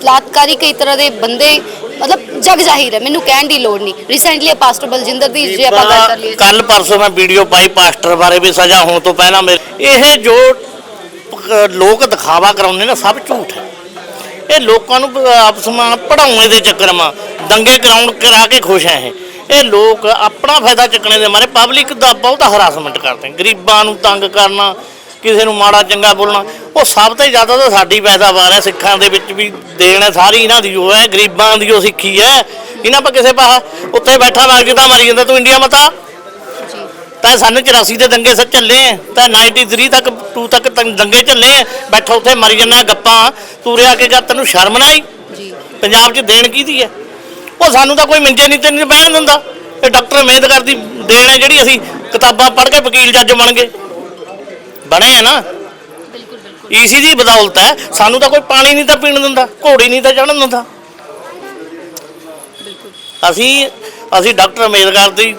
ਬਲਾਤਕਾਰੀ ਕਈ ਤਰ੍ਹਾਂ ਦੇ ਬੰਦੇ, ਮਤਲਬ ਜਗ ਜਾਹਿਰ ਹੈ, ਮੈਨੂੰ ਕਹਿਣ ਦੀ ਲੋੜ ਨਹੀਂ। ਰੀਸੈਂਟਲੀ ਪਾਸਟਰ ਬਲਜਿੰਦਰ ਦੀ ਜੇ ਆਪਾਂ ਗੱਲ ਕਰ ਲਈਏ।
ਕੱਲ ਪਰਸੋਂ ਮੈਂ ਵੀਡੀਓ ਪਾਈ ਪਾਸਟਰ ਬਾਰੇ ਵੀ ਸਜ਼ਾ ਹੋਣ ਤੋਂ ਪਹਿਲਾਂ ਮੇਰੇ ਇਹ ਜੋ ਲੋਕ ਦਿਖਾਵਾ ਕਰਾਉਂਦੇ ਨੇ, ਸਭ ਝੂਠ ਹੈ। ਇਹ ਲੋਕਾਂ ਨੂੰ ਪ- ਪੜਾਉਣੇ ਦੇ ਚੱਕਰ ਮਾ, ਦੰਗੇ ਕਰਾਉਣ, ਕਰਾ ਕੇ ਖੁਸ਼ ਹੈ ਇਹ। ਲੋਕ ਆਪਣਾ ਫਾਇਦਾ ਚੱਕਣੇ ਦੇ ਮਾਰੇ ਪਬਲਿਕ ਦਾ ਬਹੁਤ ਹਰਾਸਮੈਂਟ ਕਰਦੇ ਗਰੀਬਾਂ ਨੂੰ ਤੰਗ ਕਰਨਾ ਕਿਸੇ ਨੂੰ ਮਾੜਾ ਚੰਗਾ ਬੋਲਣਾ ਉਹ ਸਭ ਤੋਂ ਜ਼ਿਆਦਾ ਤਾਂ ਸਾਡੀ ਪੈਦਾਵਾਰ ਹੈ ਸਿੱਖਾਂ ਦੇ ਵਿੱਚ ਵੀ ਦੇਣ ਹੈ ਸਾਰੀ ਇਹਨਾਂ ਦੀ ਉਹ ਹੈ ਗਰੀਬਾਂ ਦੀ ਉਹ ਸਿੱਖੀ ਹੈ। ਇਹਨਾਂ ਪਰ ਕਿਸੇ ਪਾਹ ਉੱਥੇ ਬੈਠਾ ਲੱਗ ਜਿੱਦਾਂ ਮਰੀ ਜਾਂਦਾ ਤੂੰ ਇੰਡੀਆ ਮਤਾ। ਤਾਂ ਸਾਨੂੰ 84 ਦੇ ਦੰਗੇ ਸੱਚ ਚੱਲੇ ਆ ਤਾਂ 93 ਤੱਕ 2 ਤੱਕ ਦੰਗੇ ਚੱਲੇ ਆ ਬੈਠਾ ਉੱਥੇ ਮਰੀ ਜਾਂਦਾ ਗੱਪਾਂ ਤੂੰ ਰਿਆ ਕੇ ਗਾ ਤੈਨੂੰ ਸ਼ਰਮ ਨਾ ਆਈ।
ਜੀ।
ਪੰਜਾਬ 'ਚ ਦੇਣ ਕੀਦੀ ਹੈ? ਉਹ ਸਾਨੂੰ ਤਾਂ ਕੋਈ ਮੰਜੇ ਨਹੀਂ ਤੇ ਨਹੀਂ ਬਹਿਣ ਦਿੰਦਾ। ਇਹ ਡਾਕਟਰ ਅੰਬੇਦਕਰ ਦੀ ਦੇਣ ਹੈ ਜਿਹੜੀ ਅਸੀਂ ਕਿਤਾਬਾਂ ਪੜ੍ਹ ਕੇ ਵਕੀਲ ਜੱਜ ਬਣ ਗਏ। ਬਣੇ ਆ ਨਾ।
ਬਿਲਕੁਲ ਬਿਲਕੁਲ।
ਈਸੀ ਦੀ ਬਦੌਲਤ ਹੈ। ਸਾਨੂੰ ਤਾਂ ਕੋਈ ਪਾਣੀ ਨਹੀਂ ਤਾਂ ਪੀਣ ਦਿੰਦਾ ਘੋੜੀ ਨਹੀਂ ਤਾਂ ਚੜਨ ਦਿੰਦਾ। ਅਸੀਂ ਅਸੀਂ ਡਾਕਟਰ ਅੰਬੇਦਕਰ ਦੀ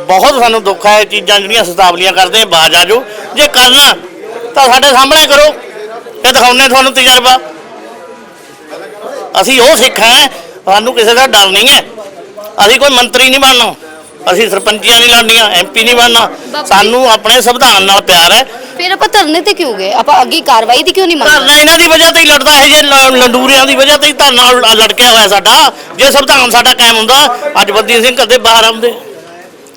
ਬਹੁਤ ਸਾਨੂੰ ਦੁੱਖ ਹੈ ਇਹ ਚੀਜ਼ਾਂ ਜਿਹੜੀਆਂ ਸਤਾਵਲੀਆਂ ਕਰਦੇ ਬਾਜ ਆ ਜਾਓ ਜੇ ਕਰਨਾ ਤਾਂ ਸਾਡੇ ਸਾਹਮਣੇ ਕਰੋ। ਇਹ ਦਿਖਾਉਣੇ ਤੁਹਾਨੂੰ ਤਜਰਬਾ। ਅਸੀਂ ਉਹ ਸਿੱਖ ਹੈ ਸਾਨੂੰ ਕਿਸੇ ਦਾ ਡਰ ਨਹੀਂ ਹੈ। ਅਸੀਂ ਕੋਈ ਮੰਤਰੀ ਨਹੀਂ ਬਣਨਾ। ਅਸੀਂ ਸਰਪੰਚੀਆਂ ਨਹੀਂ ਲੜਨੀਆਂ ਐਮਪੀ ਨਹੀਂ ਬਣਨਾ। ਸਾਨੂੰ ਆਪਣੇ ਸੰਵਿਧਾਨ ਨਾਲ ਪਿਆਰ ਹੈ।
ਫਿਰ ਆਪਾਂ ਧਰਨੇ ਤੇ ਕਿਉਂ ਗਏ? ਆਪਾਂ ਅੱਗੇ ਕਾਰਵਾਈ ਦੀ ਕਿਉਂ ਨਹੀਂ ਮੰਗਦੇ
ਧਰਨਾ ਇਹਨਾਂ ਦੀ ਵਜ੍ਹਾ ਤੇ ਹੀ ਲੜਦਾ ਹੈ ਜੇ ਲ- ਲੰਡੂਰਿਆਂ ਦੀ ਵਜ੍ਹਾ ਤੇ ਹੀ ਧਰਨਾ ਲ- ਲੜਕਿਆ ਹੋਇਆ ਸਾਡਾ। ਜੇ ਸੰਵਿਧਾਨ ਸਾਡਾ ਕਾਇਮ ਹੁੰਦਾ, ਅੱਜ ਬੱਦੀ ਸਿੰਘ ਕਦੇ ਬਾਹਰ ਆਉਂਦੇ।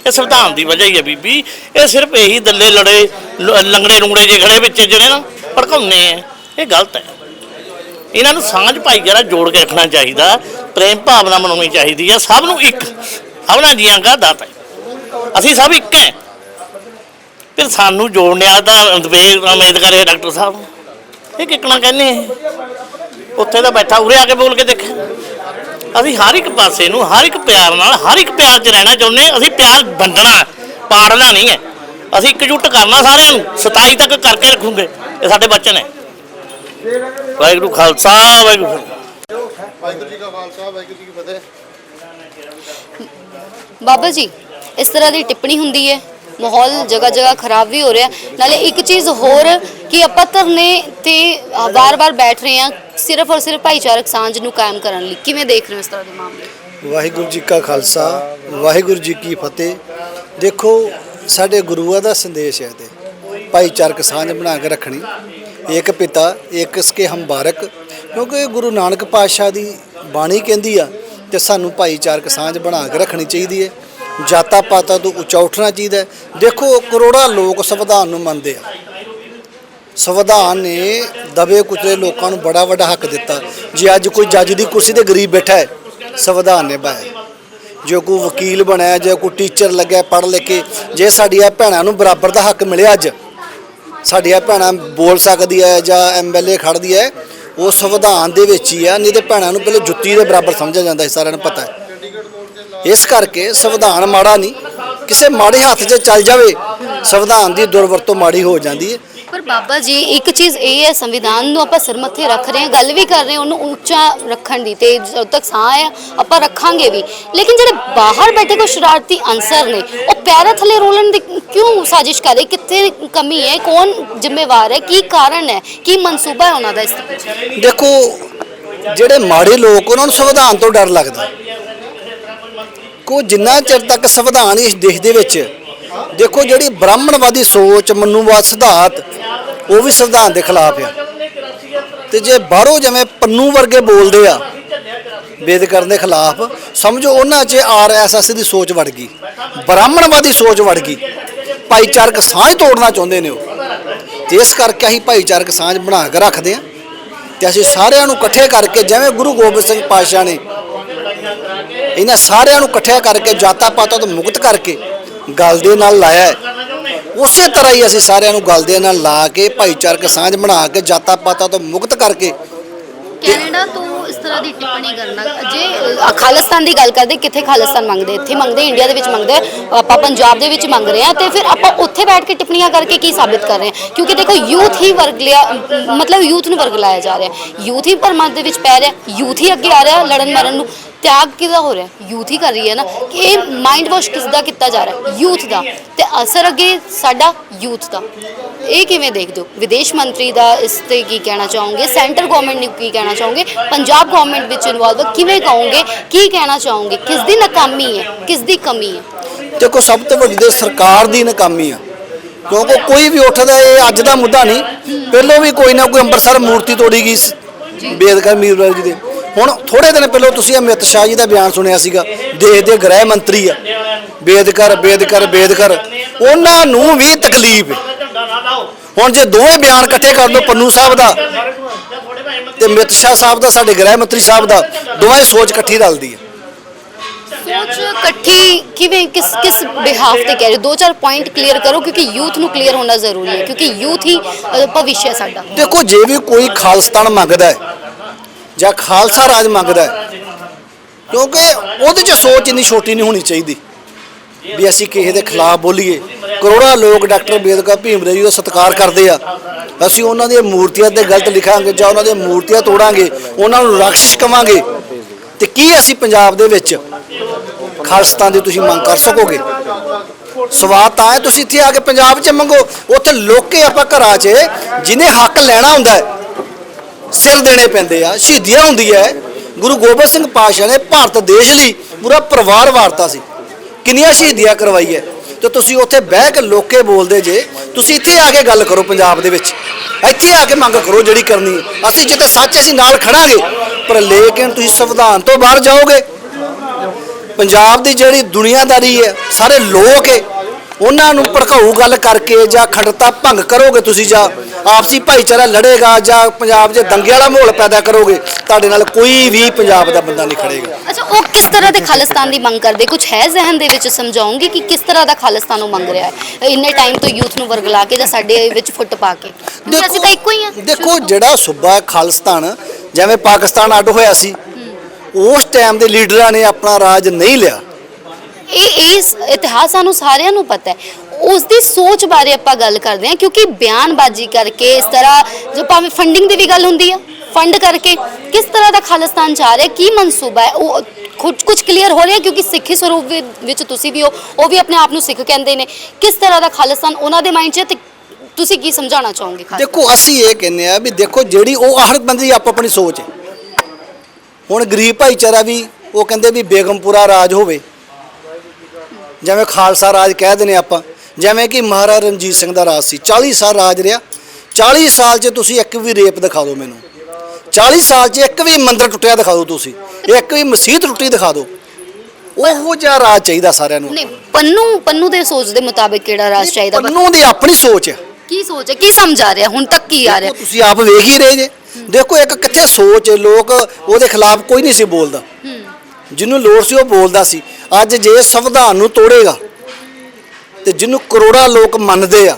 ਇਹ ਸੰਵਿਧਾਨ ਦੀ ਵਜ੍ਹਾ ਹੀ ਹੈ ਬੀਬੀ। ਇਹ ਸਿਰਫ ਇਹੀ ਦੱਲੇ ਲੜੇ, ਲ- ਲੰਗੜੇ ਲੁੰਗੜੇ ਜੇ ਖੜੇ ਵਿੱਚ ਜਿਹੜੇ ਨਾ, ਭੜਕਾਉਂਦੇ ਆ। ਇਹ ਗਲਤ ਹੈ। ਇਹਨਾਂ ਨੂੰ ਸਾਂਝ ਭਾਈਚਾਰਾ ਜੋੜ ਕੇ ਰੱਖਣਾ ਚਾਹੀਦਾ। ਪ੍ਰੇਮ ਭਾਵਨਾ ਮਨਾਉਣੀ ਚਾਹੀਦੀ ਹੈ। ਸਭ ਨੂੰ ਇੱਕ। ਸਭਨਾ ਜੀਆਂ ਦਾ ਦਾਤਾ ਹੈ। ਅਸੀਂ ਸਭ ਇੱਕ ਹੈ। ਫਿਰ ਸਾਨੂੰ ਜੋੜਨਿਆ ਤਾਂ ਅੰਬੇਦ ਅੰਬੇਦਕਰ ਹੈ ਡਾਕਟਰ ਸਾਹਿਬ ਇਹ ਕਿਕਣਾ ਕਹਿੰਦੇ? ਉੱਥੇ ਤਾਂ ਬੈਠਾ ਉਰੇ ਆ ਕੇ ਬੋਲ ਕੇ ਦੇਖ ਅਸੀਂ ਹਰ ਇੱਕ ਪਾਸੇ ਨੂੰ ਹਰ ਇੱਕ ਪਿਆਰ ਨਾਲ ਹਰ ਇੱਕ ਪਿਆਰ 'ਚ ਰਹਿਣਾ ਚਾਹੁੰਦੇ। ਅਸੀਂ ਪਿਆਰ ਵੰਡਣਾ ਪਾੜਨਾ ਨਹੀਂ ਹੈ। ਅਸੀਂ ਇਕਜੁੱਟ ਕਰਨਾ ਸਾਰਿਆਂ ਨੂੰ 27 ਤੱਕ ਕਰਕੇ ਰੱਖੂਗੇ। ਇਹ ਸਾਡੇ ਬਚਨ ਹੈ। ਵਾਹਿਗੁਰੂ ਖਾਲਸਾ ਵਾਹਿਗੁਰੂ।
ਵਾਹਿਗੁਰੂ ਜੀ ਕਾ ਖਾਲਸਾ ਵਾਹਿਗੁਰੂ ਜੀ ਕੀ ਫਤਿਹ।
ਬਾਬਾ ਜੀ ਇਸ ਤਰ੍ਹਾਂ ਦੀ ਟਿੱਪਣੀ ਹੁੰਦੀ ਹੈ। ਮਾਹੌਲ ਜਗ੍ਹਾ ਜਗ੍ਹਾ ਖਰਾਬ ਵੀ ਹੋ ਰਿਹਾ। ਨਾਲੇ ਇੱਕ ਚੀਜ਼ ਹੋਰ ਕਿ ਆਪਾਂ ਧਰਨੇ ਤੇ ਵਾਰ-ਵਾਰ ਬੈਠ ਰਹੇ ਹਾਂ, ਸਿਰਫ ਔਰ ਸਿਰਫ ਭਾਈਚਾਰਕ ਸਾਂਝ ਨੂੰ ਕਾਇਮ ਕਰਨ ਲਈ। ਕਿਵੇਂ ਦੇਖ ਰਹੇ ਹੋ ਇਸ ਤਰ੍ਹਾਂ ਦੇ ਮਾਮਲੇ?
ਵਾਹਿਗੁਰੂ ਜੀ ਕਾ ਖਾਲਸਾ, ਵਾਹਿਗੁਰੂ ਜੀ ਕੀ ਫਤਿਹ। ਦੇਖੋ, ਸਾਡੇ ਗੁਰੂਆਂ ਦਾ ਸੰਦੇਸ਼ ਹੈ ਤੇ, ਭਾਈਚਾਰਕ ਸਾਂਝ ਬਣਾ ਕੇ ਰੱਖਣੀ। ਇੱਕ ਪਿਤਾ, ਇੱਕ ਸਕੇ ਹਮਬਾਰਕ ਕਿਉਂਕਿ ਗੁਰੂ ਨਾਨਕ ਪਾਤਸ਼ਾਹ ਦੀ ਬਾਣੀ ਕਹਿੰਦੀ ਆ, ਤੇ ਸਾਨੂੰ ਭਾਈਚਾਰਕ ਸਾਂਝ ਬਣਾ ਕੇ ਰੱਖਣੀ ਚਾਹੀਦੀ ਹੈ। ਜਾਤਾਂ ਪਾਤਾਂ ਤੋਂ ਉੱਚਾ ਉੱਠਣਾ ਚਾਹੀਦਾ ਹੈ। ਦੇਖੋ, ਕਰੋੜਾਂ ਲੋਕ ਸੰਵਿਧਾਨ ਨੂੰ ਮੰਨਦੇ ਆ। ਸੰਵਿਧਾਨ ਨੇ ਦਬੇ ਕੁਚਲੇ ਲੋਕਾਂ ਨੂੰ ਬੜਾ ਵੱਡਾ ਹੱਕ ਦਿੱਤਾ। ਜੇ ਅੱਜ ਕੋਈ ਜੱਜ ਦੀ ਕੁਰਸੀ ਤੇ ਗਰੀਬ ਬੈਠਾ ਹੈ, ਸੰਵਿਧਾਨ ਨੇ ਬਾਇਆ ਜੇ ਕੋਈ ਵਕੀਲ ਬਣਿਆ, ਜੇ ਕੋਈ ਟੀਚਰ ਲੱਗਿਆ, ਪੜ੍ਹ ਲਿਖ ਕੇ, ਜੇ ਸਾਡੀਆਂ ਭੈਣਾਂ ਨੂੰ ਬਰਾਬਰ ਦਾ ਹੱਕ ਮਿਲਿਆ ਅੱਜ, ਸਾਡੀਆਂ ਭੈਣਾਂ ਬੋਲ ਸਕਦੀ ਹੈ ਜਾਂ ਐਮਐਲਏ ਖੜਦੀ ਹੈ, ਉਹ ਸੰਵਿਧਾਨ ਦੇ ਵਿੱਚ ਹੀ ਆ, ਨਹੀਂ ਤੇ ਭੈਣਾਂ ਨੂੰ ਪਹਿਲੇ ਜੁੱਤੀ ਦੇ ਬਰਾਬਰ ਸਮਝਿਆ ਜਾਂਦਾ ਸੀ, ਸਾਰਿਆਂ ਨੂੰ ਪਤਾ ਹੈ। ਇਸ ਕਰਕੇ ਸੰਵਿਧਾਨ ਮਾੜਾ ਨਹੀਂ। ਕਿਸੇ ਮਾੜੇ ਹੱਥ 'ਚ ਚੱਲ ਜਾਵੇ ਸੰਵਿਧਾਨ ਦੀ ਦੁਰਵਰਤੋਂ ਮਾੜੀ ਹੋ ਜਾਂਦੀ ਹੈ।
ਪਰ ਬਾਬਾ ਜੀ ਇੱਕ ਚੀਜ਼ ਇਹ ਹੈ ਸੰਵਿਧਾਨ ਨੂੰ ਆਪਾਂ ਸਿਰ ਮੱਥੇ ਰੱਖ ਰਹੇ ਹਾਂ ਗੱਲ ਵੀ ਕਰ ਰਹੇ ਉਹਨੂੰ ਉੱਚਾ ਰੱਖਣ ਦੀ ਤੇ ਜਦੋਂ ਤੱਕ ਸਾਹ ਹੈ ਆਪਾਂ ਰੱਖਾਂਗੇ ਵੀ। ਲੇਕਿਨ ਜਿਹੜੇ ਬਾਹਰ ਬੈਠੇ ਕੋਈ ਸ਼ਰਾਰਤੀ ਅਨਸਰ ਨੇ ਉਹ ਪੈਰਾਂ ਥੱਲੇ ਰੋਲਣ ਦੀ ਕਿਉਂ ਸਾਜ਼ਿਸ਼ ਕਰ ਰਹੇ? ਕਿੱਥੇ ਕਮੀ ਹੈ? ਕੌਣ ਜ਼ਿੰਮੇਵਾਰ ਹੈ? ਕੀ ਕਾਰਨ ਹੈ? ਕੀ ਮਨਸੂਬਾ ਹੈ ਉਹਨਾਂ ਦਾ ਇਸ
ਦੇਖੋ ਜਿਹੜੇ ਮਾੜੇ ਲੋਕ ਉਹਨਾਂ ਨੂੰ ਸੰਵਿਧਾਨ ਤੋਂ ਡਰ ਲੱਗਦਾ। ਕੋ ਜਿੰਨਾ ਚਿਰ ਤੱਕ ਸੰਵਿਧਾਨ ਇਸ ਦੇਸ਼ ਦੇ ਵਿੱਚ, ਦੇਖੋ ਜਿਹੜੀ ਬ੍ਰਾਹਮਣਵਾਦੀ ਸੋਚ, ਮਨੂਵਾਦ ਸਿਧਾਂਤ, ਉਹ ਵੀ ਸੰਵਿਧਾਨ ਦੇ ਖਿਲਾਫ ਆ। ਤੇ ਜੇ ਬਾਹਰੋਂ ਜਿਵੇਂ ਪੰਨੂ ਵਰਗੇ ਬੋਲਦੇ ਆ ਬੇਦਕਰਨ ਦੇ ਖਿਲਾਫ, ਸਮਝੋ ਉਹਨਾਂ 'ਚ ਆਰਐਸਐਸ ਦੀ ਸੋਚ ਵੜ ਗਈ, ਬ੍ਰਾਹਮਣਵਾਦੀ ਸੋਚ ਵੜ ਗਈ। ਭਾਈਚਾਰਕ ਸਾਂਝ ਤੋੜਨਾ ਚਾਹੁੰਦੇ ਨੇ ਉਹ। ਤੇ ਇਸ ਕਰਕੇ ਅਸੀਂ ਭਾਈਚਾਰਕ ਸਾਂਝ ਬਣਾ ਕੇ ਰੱਖਦੇ ਆ। ਤੇ ਅਸੀਂ ਸਾਰਿਆਂ ਨੂੰ ਇਕੱਠੇ ਕਰਕੇ, ਜਿਵੇਂ ਗੁਰੂ ਗੋਬਿੰਦ ਸਿੰਘ ਪਾਤਸ਼ਾਹ ਨੇ ਇਹਨਾਂ ਸਾਰਿਆਂ ਨੂੰ ਇਕੱਠਿਆ ਕਰਕੇ, ਜਾਤਾਂ ਪਾਤਾਂ ਤੋਂ ਮੁਕਤ ਕਰਕੇ ਗੱਲ ਦੇ ਨਾਲ ਲਾਇਆ ਹੈ। ਉਸੇ ਤਰ੍ਹਾਂ ਹੀ ਅਸੀਂ ਸਾਰਿਆਂ ਨੂੰ ਗੱਲ ਦੇ ਨਾਲ ਲਾ ਕੇ, ਭਾਈਚਾਰਕ ਸਾਂਝ ਬਣਾ ਕੇ, ਜਾਤਾਂ ਪਾਤਾਂ ਤੋਂ ਮੁਕਤ ਕਰਕੇ
ਕੈਨੇਡਾ ਤੋਂ ਇਸ ਤਰ੍ਹਾਂ ਦੀ ਟਿੱਪਣੀ ਕਰਨਾ ਜੇ ਖਾਲਿਸਤਾਨ ਦੀ ਗੱਲ ਕਰਦੇ, ਕਿੱਥੇ ਖਾਲਿਸਤਾਨ ਮੰਗਦੇ? ਇੱਥੇ ਮੰਗਦੇ, ਇੰਡੀਆ ਦੇ ਵਿੱਚ ਮੰਗਦੇ, ਆਪਾਂ ਪੰਜਾਬ ਦੇ ਵਿੱਚ ਮੰਗ ਰਹੇ ਹਾਂ, ਤੇ ਫਿਰ ਆਪਾਂ ਉੱਥੇ ਬੈਠ ਕੇ ਟਿੱਪਣੀਆਂ ਕਰਕੇ ਕੀ ਸਾਬਿਤ ਕਰ ਰਹੇ ਹਾਂ? ਕਿਉਂਕਿ ਦੇਖੋ, ਯੂਥ ਹੀ ਵਰਗ ਲਿਆ, ਮਤਲਬ ਯੂਥ ਨੂੰ ਵਰਗ ਲਾਇਆ ਜਾ ਰਿਹਾ ਯੂਥ ਹੀ ਪਰਮਤ ਦੇ ਵਿੱਚ ਪੈ ਰਿਹਾ ਯੂਥ ਹੀ ਅੱਗੇ ਆ ਰਿਹਾ ਲੜਨ ਮਰਨ ਨੂੰ। ਤਿਆਗ ਕਿਹਦਾ ਹੋ ਰਿਹਾ? ਯੂਥ ਹੀ ਕਰ ਰਹੀ ਹੈ ਨਾ। ਕਿ ਇਹ ਮਾਈਂਡ ਵਾਸ਼ ਕਿਸ ਦਾ ਕੀਤਾ ਜਾ ਰਿਹਾ? ਯੂਥ ਦਾ। ਤੇ ਅਸਰ ਅੱਗੇ ਸਾਡਾ ਯੂਥ ਦਾ। ਇਹ ਕਿਵੇਂ ਦੇਖਦੇ ਹੋ? ਵਿਦੇਸ਼ ਮੰਤਰੀ ਦਾ ਇਸ ਤੇ ਕੀ ਕਹਿਣਾ ਚਾਹੋਗੇ? ਸੈਂਟਰ ਗਵਰਨਮੈਂਟ ਨੂੰ ਕੀ ਕਹਿਣਾ ਚਾਹੋਗੇ? ਪੰਜਾਬ ਗਵਰਨਮੈਂਟ ਵਿੱਚ ਇਨਵੋਲਵ ਕਿਵੇਂ ਕਹੋਗੇ? ਕੀ ਕਹਿਣਾ ਚਾਹੋਗੇ? ਕਿਸ ਦੀ ਨਾਕਾਮੀ ਹੈ? ਕਿਸ ਦੀ ਕਮੀ ਹੈ?
ਦੇਖੋ ਸਭ ਤੋਂ ਵੱਡੀ ਤੇ ਸਰਕਾਰ ਦੀ ਨਾਕਾਮੀ ਆ। ਕਿਉਂਕਿ ਕੋਈ ਵੀ ਉੱਠਦਾ ਇਹ ਅੱਜ ਦਾ ਮੁੱਦਾ ਨਹੀਂ। ਪਹਿਲਾਂ ਵੀ ਕੋਈ ਨਾ ਕੋਈ ਅੰਮ੍ਰਿਤਸਰ ਮੂਰਤੀ ਤੋੜੀ ਗਈ ਬੇਦਕਰ ਮੀਰਵਾਲ ਜੀ ਦੇ। ਹੁਣ ਥੋੜੇ ਦਿਨ ਪਹਿਲਾਂ ਤੁਸੀਂ ਅਮਿਤ ਸ਼ਾਹ ਜੀ ਦਾ ਬਿਆਨ ਸੁਣਿਆ ਸੀਗਾ ਦੇਸ਼ ਦੇ ਗ੍ਰਹਿ ਮੰਤਰੀ ਆ। ਬੇਦਕਰ ਬੇਦਕਰ ਬੇਦਕਰ। ਉਹਨਾਂ ਨੂੰ ਵੀ ਤਕਲੀਫ ਹੁਣ ਜੇ ਦੋਵੇਂ ਬਿਆਨ ਇਕੱਠੇ ਕਰ ਲਓ ਪੰਨੂ ਸਾਹਿਬ ਦਾ ਤੇ ਅਮਿਤ ਸ਼ਾਹ ਸਾਹਿਬ ਦਾ ਸਾਡੇ ਗ੍ਰਹਿ ਮੰਤਰੀ ਸਾਹਿਬ ਦਾ ਦੋਵਾਂ ਦੀ ਸੋਚ ਇਕੱਠੀ ਰਲਦੀ ਹੈ
ਸੋਚ ਇਕੱਠੀ ਕਿਵੇਂ ਕਿਸ ਕਿਸ ਬਿਹਾਫ ਤੇ ਕਹਿ ਰਹੇ? ਦੋ ਚਾਰ ਪੁਆਇੰਟ ਕਲੀਅਰ ਕਰੋ ਕਿਉਂਕਿ ਯੂਥ ਨੂੰ ਕਲੀਅਰ ਹੋਣਾ ਜ਼ਰੂਰੀ ਹੈ ਕਿਉਂਕਿ ਯੂਥ ਹੀ ਭਵਿੱਖ ਹੈ ਸਾਡਾ।
ਦੇਖੋ ਜੇ ਵੀ ਕੋਈ ਖਾਲਸਤਾਨ ਮੰਗਦਾ ਹੈ ਜਾਂ ਖਾਲਸਾ ਰਾਜ ਮੰਗਦਾ ਹੈ। ਕਿਉਂਕਿ ਉਹਦੇ 'ਚ ਸੋਚ ਇੰਨੀ ਛੋਟੀ ਨਹੀਂ ਹੋਣੀ ਚਾਹੀਦੀ। ਵੀ ਅਸੀਂ ਕਿਸੇ ਦੇ ਖਿਲਾਫ ਬੋਲੀਏ। ਕਰੋੜਾਂ ਲੋਕ ਡਾਕਟਰ ਅੰਬੇਦਕਰ ਭੀਮਰਾਓ ਜੀ ਦਾ ਸਤਿਕਾਰ ਕਰਦੇ ਆ। ਅਸੀਂ ਉਹਨਾਂ ਦੀਆਂ ਮੂਰਤੀਆਂ ਤੇ ਗਲਤ ਲਿਖਾਂਗੇ ਜਾਂ ਉਹਨਾਂ ਦੀਆਂ ਮੂਰਤੀਆਂ ਤੋੜਾਂਗੇ, ਉਹਨਾਂ ਨੂੰ ਰਾਖਸ਼ ਕਵਾਂਗੇ। ਤੇ ਕੀ ਅਸੀਂ ਪੰਜਾਬ ਦੇ ਵਿੱਚ ਖਾਲਸਤਾਨ ਦੀ ਤੁਸੀਂ ਮੰਗ ਕਰ ਸਕੋਗੇ? ਸਵਾਦ ਤਾਂ ਹੈ, ਤੁਸੀਂ ਇੱਥੇ ਆ ਕੇ ਪੰਜਾਬ 'ਚ ਮੰਗੋ। ਉੱਥੇ ਲੋਕੇ ਆਪਾਂ ਘਰਾਂ 'ਚ ਜਿਹਨੇ ਹੱਕ ਲੈਣਾ ਹੁੰਦਾ ਹੈ ਸਿਰ ਦੇਣੇ ਪੈਂਦੇ ਆ, ਸ਼ਹੀਦੀਆਂ ਹੁੰਦੀ ਹੈ ਗੁਰੂ ਗੋਬਿੰਦ ਸਿੰਘ ਪਾਤਸ਼ਾਹ ਨੇ ਭਾਰਤ ਦੇਸ਼ ਲਈ ਪੂਰਾ ਪਰਿਵਾਰ ਵਾਰਤਾ ਸੀ। ਕਿੰਨੀਆਂ ਸ਼ਹੀਦੀਆਂ ਕਰਵਾਈ ਹੈ ਤੇ ਤੁਸੀਂ ਉੱਥੇ ਬਹਿ ਕੇ ਲੋਕੇ ਬੋਲਦੇ ਜੇ, ਤੁਸੀਂ ਇੱਥੇ ਆ ਕੇ ਗੱਲ ਕਰੋ ਪੰਜਾਬ ਦੇ ਵਿੱਚ। ਇੱਥੇ ਆ ਕੇ ਮੰਗ ਕਰੋ ਜਿਹੜੀ ਕਰਨੀ ਹੈ ਅਸੀਂ ਜਿੱਤੇ ਸੱਚ ਅਸੀਂ ਨਾਲ ਖੜਾਂਗੇ, ਪਰ ਲੇਕਿਨ ਤੁਸੀਂ ਸੰਵਿਧਾਨ ਤੋਂ ਬਾਹਰ ਜਾਓਗੇ। ਪੰਜਾਬ ਦੀ ਜਿਹੜੀ ਦੁਨੀਆਦਾਰੀ ਹੈ ਸਾਰੇ ਲੋਕ ਹੈ ਉਹਨਾਂ ਨੂੰ ਭੜਕਾਊ ਗੱਲ ਕਰਕੇ ਜਾਂ ਖੰਡਤਾ ਭੰਗ ਕਰੋਗੇ ਤੁਸੀਂ ਜਾਂ ਆਪਸੀ ਭਾਈਚਾਰਾ ਲੜੇਗਾ ਜਾਂ ਪੰਜਾਬ 'ਚ ਦੰਗੇ ਵਾਲਾ ਮਾਹੌਲ ਪੈਦਾ ਕਰੋਗੇ ਤੁਹਾਡੇ ਨਾਲ ਕੋਈ ਵੀ ਪੰਜਾਬ ਦਾ ਬੰਦਾ ਨਹੀਂ ਖੜੇਗਾ।
ਅੱਛਾ ਉਹ ਕਿਸ ਤਰ੍ਹਾਂ ਦੇ ਖਾਲਿਸਤਾਨ ਦੀ ਮੰਗ ਕਰਦੇ? ਕੁਝ ਹੈ ਜ਼ਿਹਨ ਦੇ ਵਿੱਚ ਸਮਝਾਉਂਗੇ ਕਿ ਕਿਸ ਤਰ੍ਹਾਂ ਦਾ ਖਾਲਿਸਤਾਨ ਉਹ ਮੰਗ ਰਿਹਾ ਹੈ? ਇੰਨੇ ਟਾਈਮ ਤੋਂ ਯੂਥ ਨੂੰ ਵਰਗਲਾ ਕੇ ਜਾਂ ਸਾਡੇ ਵਿੱਚ ਫੁੱਟ ਪਾ ਕੇ। ਕਿਉਂਕਿ ਅਸੀਂ ਤਾਂ ਇੱਕੋ ਹੀ ਆ
ਦੇਖੋ ਜਿਹੜਾ ਸੂਬਾ ਖਾਲਿਸਤਾਨ ਜਿਵੇਂ ਪਾਕਿਸਤਾਨ ਅੱਡ ਹੋਇਆ ਸੀ ਉਸ ਟਾਈਮ ਦੇ ਲੀਡਰਾਂ ਨੇ ਆਪਣਾ ਰਾਜ ਨਹੀਂ ਲਿਆ।
ਇਹ ਇਸ ਇਤਿਹਾਸ ਸਾਨੂੰ ਸਾਰਿਆਂ ਨੂੰ ਪਤਾ ਹੈ। ਉਸ ਦੀ ਸੋਚ ਬਾਰੇ ਆਪਾਂ ਗੱਲ ਕਰਦੇ ਹਾਂ, ਕਿਉਂਕਿ ਬਿਆਨਬਾਜ਼ੀ ਕਰਕੇ ਇਸ ਤਰ੍ਹਾਂ ਜੋ ਭਾਵੇਂ ਫੰਡਿੰਗ ਦੀ ਵੀ ਗੱਲ ਹੁੰਦੀ ਆ ਫੰਡ ਕਰਕੇ ਕਿਸ ਤਰ੍ਹਾਂ ਦਾ ਖਾਲਿਸਤਾਨ ਜਾ ਰਿਹਾ, ਕੀ ਮਨਸੂਬਾ ਹੈ, ਉਹ ਕੁਝ ਕੁਝ ਕਲੀਅਰ ਹੋ ਰਿਹਾ ਕਿਉਂਕਿ ਸਿੱਖੀ ਸਰੂਪ ਵਿੱਚ ਤੁਸੀਂ ਵੀ ਹੋ, ਉਹ ਵੀ ਆਪਣੇ ਆਪ ਨੂੰ ਸਿੱਖ ਕਹਿੰਦੇ ਨੇ। ਕਿਸ ਤਰ੍ਹਾਂ ਦਾ ਖਾਲਿਸਤਾਨ ਉਹਨਾਂ ਦੇ ਮਾਈਂਡ 'ਚ ਤੇ ਤੁਸੀਂ ਕੀ ਸਮਝਾਉਣਾ ਚਾਹੋਗੇ ਖਾਲਿਸਤਾਨ?
ਦੇਖੋ, ਅਸੀਂ ਇਹ ਕਹਿੰਦੇ ਆ ਵੀ ਦੇਖੋ, ਜਿਹੜੀ ਉਹ ਹਰ ਬੰਦੇ ਦੀ ਆਪੋ ਆਪਣੀ ਸੋਚ ਹੈ। ਹੁਣ ਗਰੀਬ ਭਾਈਚਾਰਾ ਵੀ ਉਹ ਕਹਿੰਦੇ ਵੀ ਬੇਗਮਪੁਰਾ ਰਾਜ ਹੋਵੇ। ਜਿਵੇਂ ਖਾਲਸਾ ਰਾਜ ਕਹਿ ਦਿੰਦੇ ਆਪਾਂ ਜਿਵੇਂ ਕਿ ਮਹਾਰਾਜਾ ਰਣਜੀਤ ਸਿੰਘ ਦਾ ਰਾਜ ਸੀ। 40 ਸਾਲ ਰਾਜ ਰਿਹਾ। 40 ਸਾਲ 'ਚ ਤੁਸੀਂ ਇੱਕ ਵੀ ਰੇਪ ਦਿਖਾ ਦਿਓ ਮੈਨੂੰ। 40 ਸਾਲ 'ਚ ਇੱਕ ਵੀ ਮੰਦਿਰ ਟੁੱਟਿਆ ਦਿਖਾ ਦਿਓ ਤੁਸੀਂ। ਇੱਕ ਵੀ ਮਸਜਿਦ ਟੁੱਟੀ ਦਿਖਾ ਦਿਓ। ਉਹੋ ਜਿਹਾ ਰਾਜ ਚਾਹੀਦਾ ਸਾਰਿਆਂ ਨੂੰ।
ਨਹੀਂ ਪੰਨੂ ਪੰਨੂ ਦੇ ਸੋਚ ਦੇ ਮੁਤਾਬਿਕ ਕਿਹੜਾ ਰਾਜ ਚਾਹੀਦਾ?
ਪੰਨੂ ਦੀ ਆਪਣੀ ਸੋਚ ਹੈ।
ਕੀ ਸੋਚ ਹੈ? ਕੀ ਸਮਝ ਆ ਰਿਹਾ? ਹੁਣ ਤੱਕ ਕੀ ਆ ਰਿਹਾ?
ਤੁਸੀਂ ਆਪ ਵੇਖ ਹੀ ਰਹੇ ਜੇ। ਦੇਖੋ ਇੱਕ ਕਿੱਥੇ ਸੋਚ ਲੋਕ ਉਹਦੇ ਖਿਲਾਫ ਕੋਈ ਨਹੀਂ ਸੀ ਬੋਲਦਾ। ਜਿਹਨੂੰ ਲੋੜ ਸੀ ਉਹ ਬੋਲਦਾ ਸੀ। ਅੱਜ ਜੇ ਸੰਵਿਧਾਨ ਨੂੰ ਤੋੜੇਗਾ ਤੇ ਜਿਹਨੂੰ ਕਰੋੜਾਂ ਲੋਕ ਮੰਨਦੇ ਆ,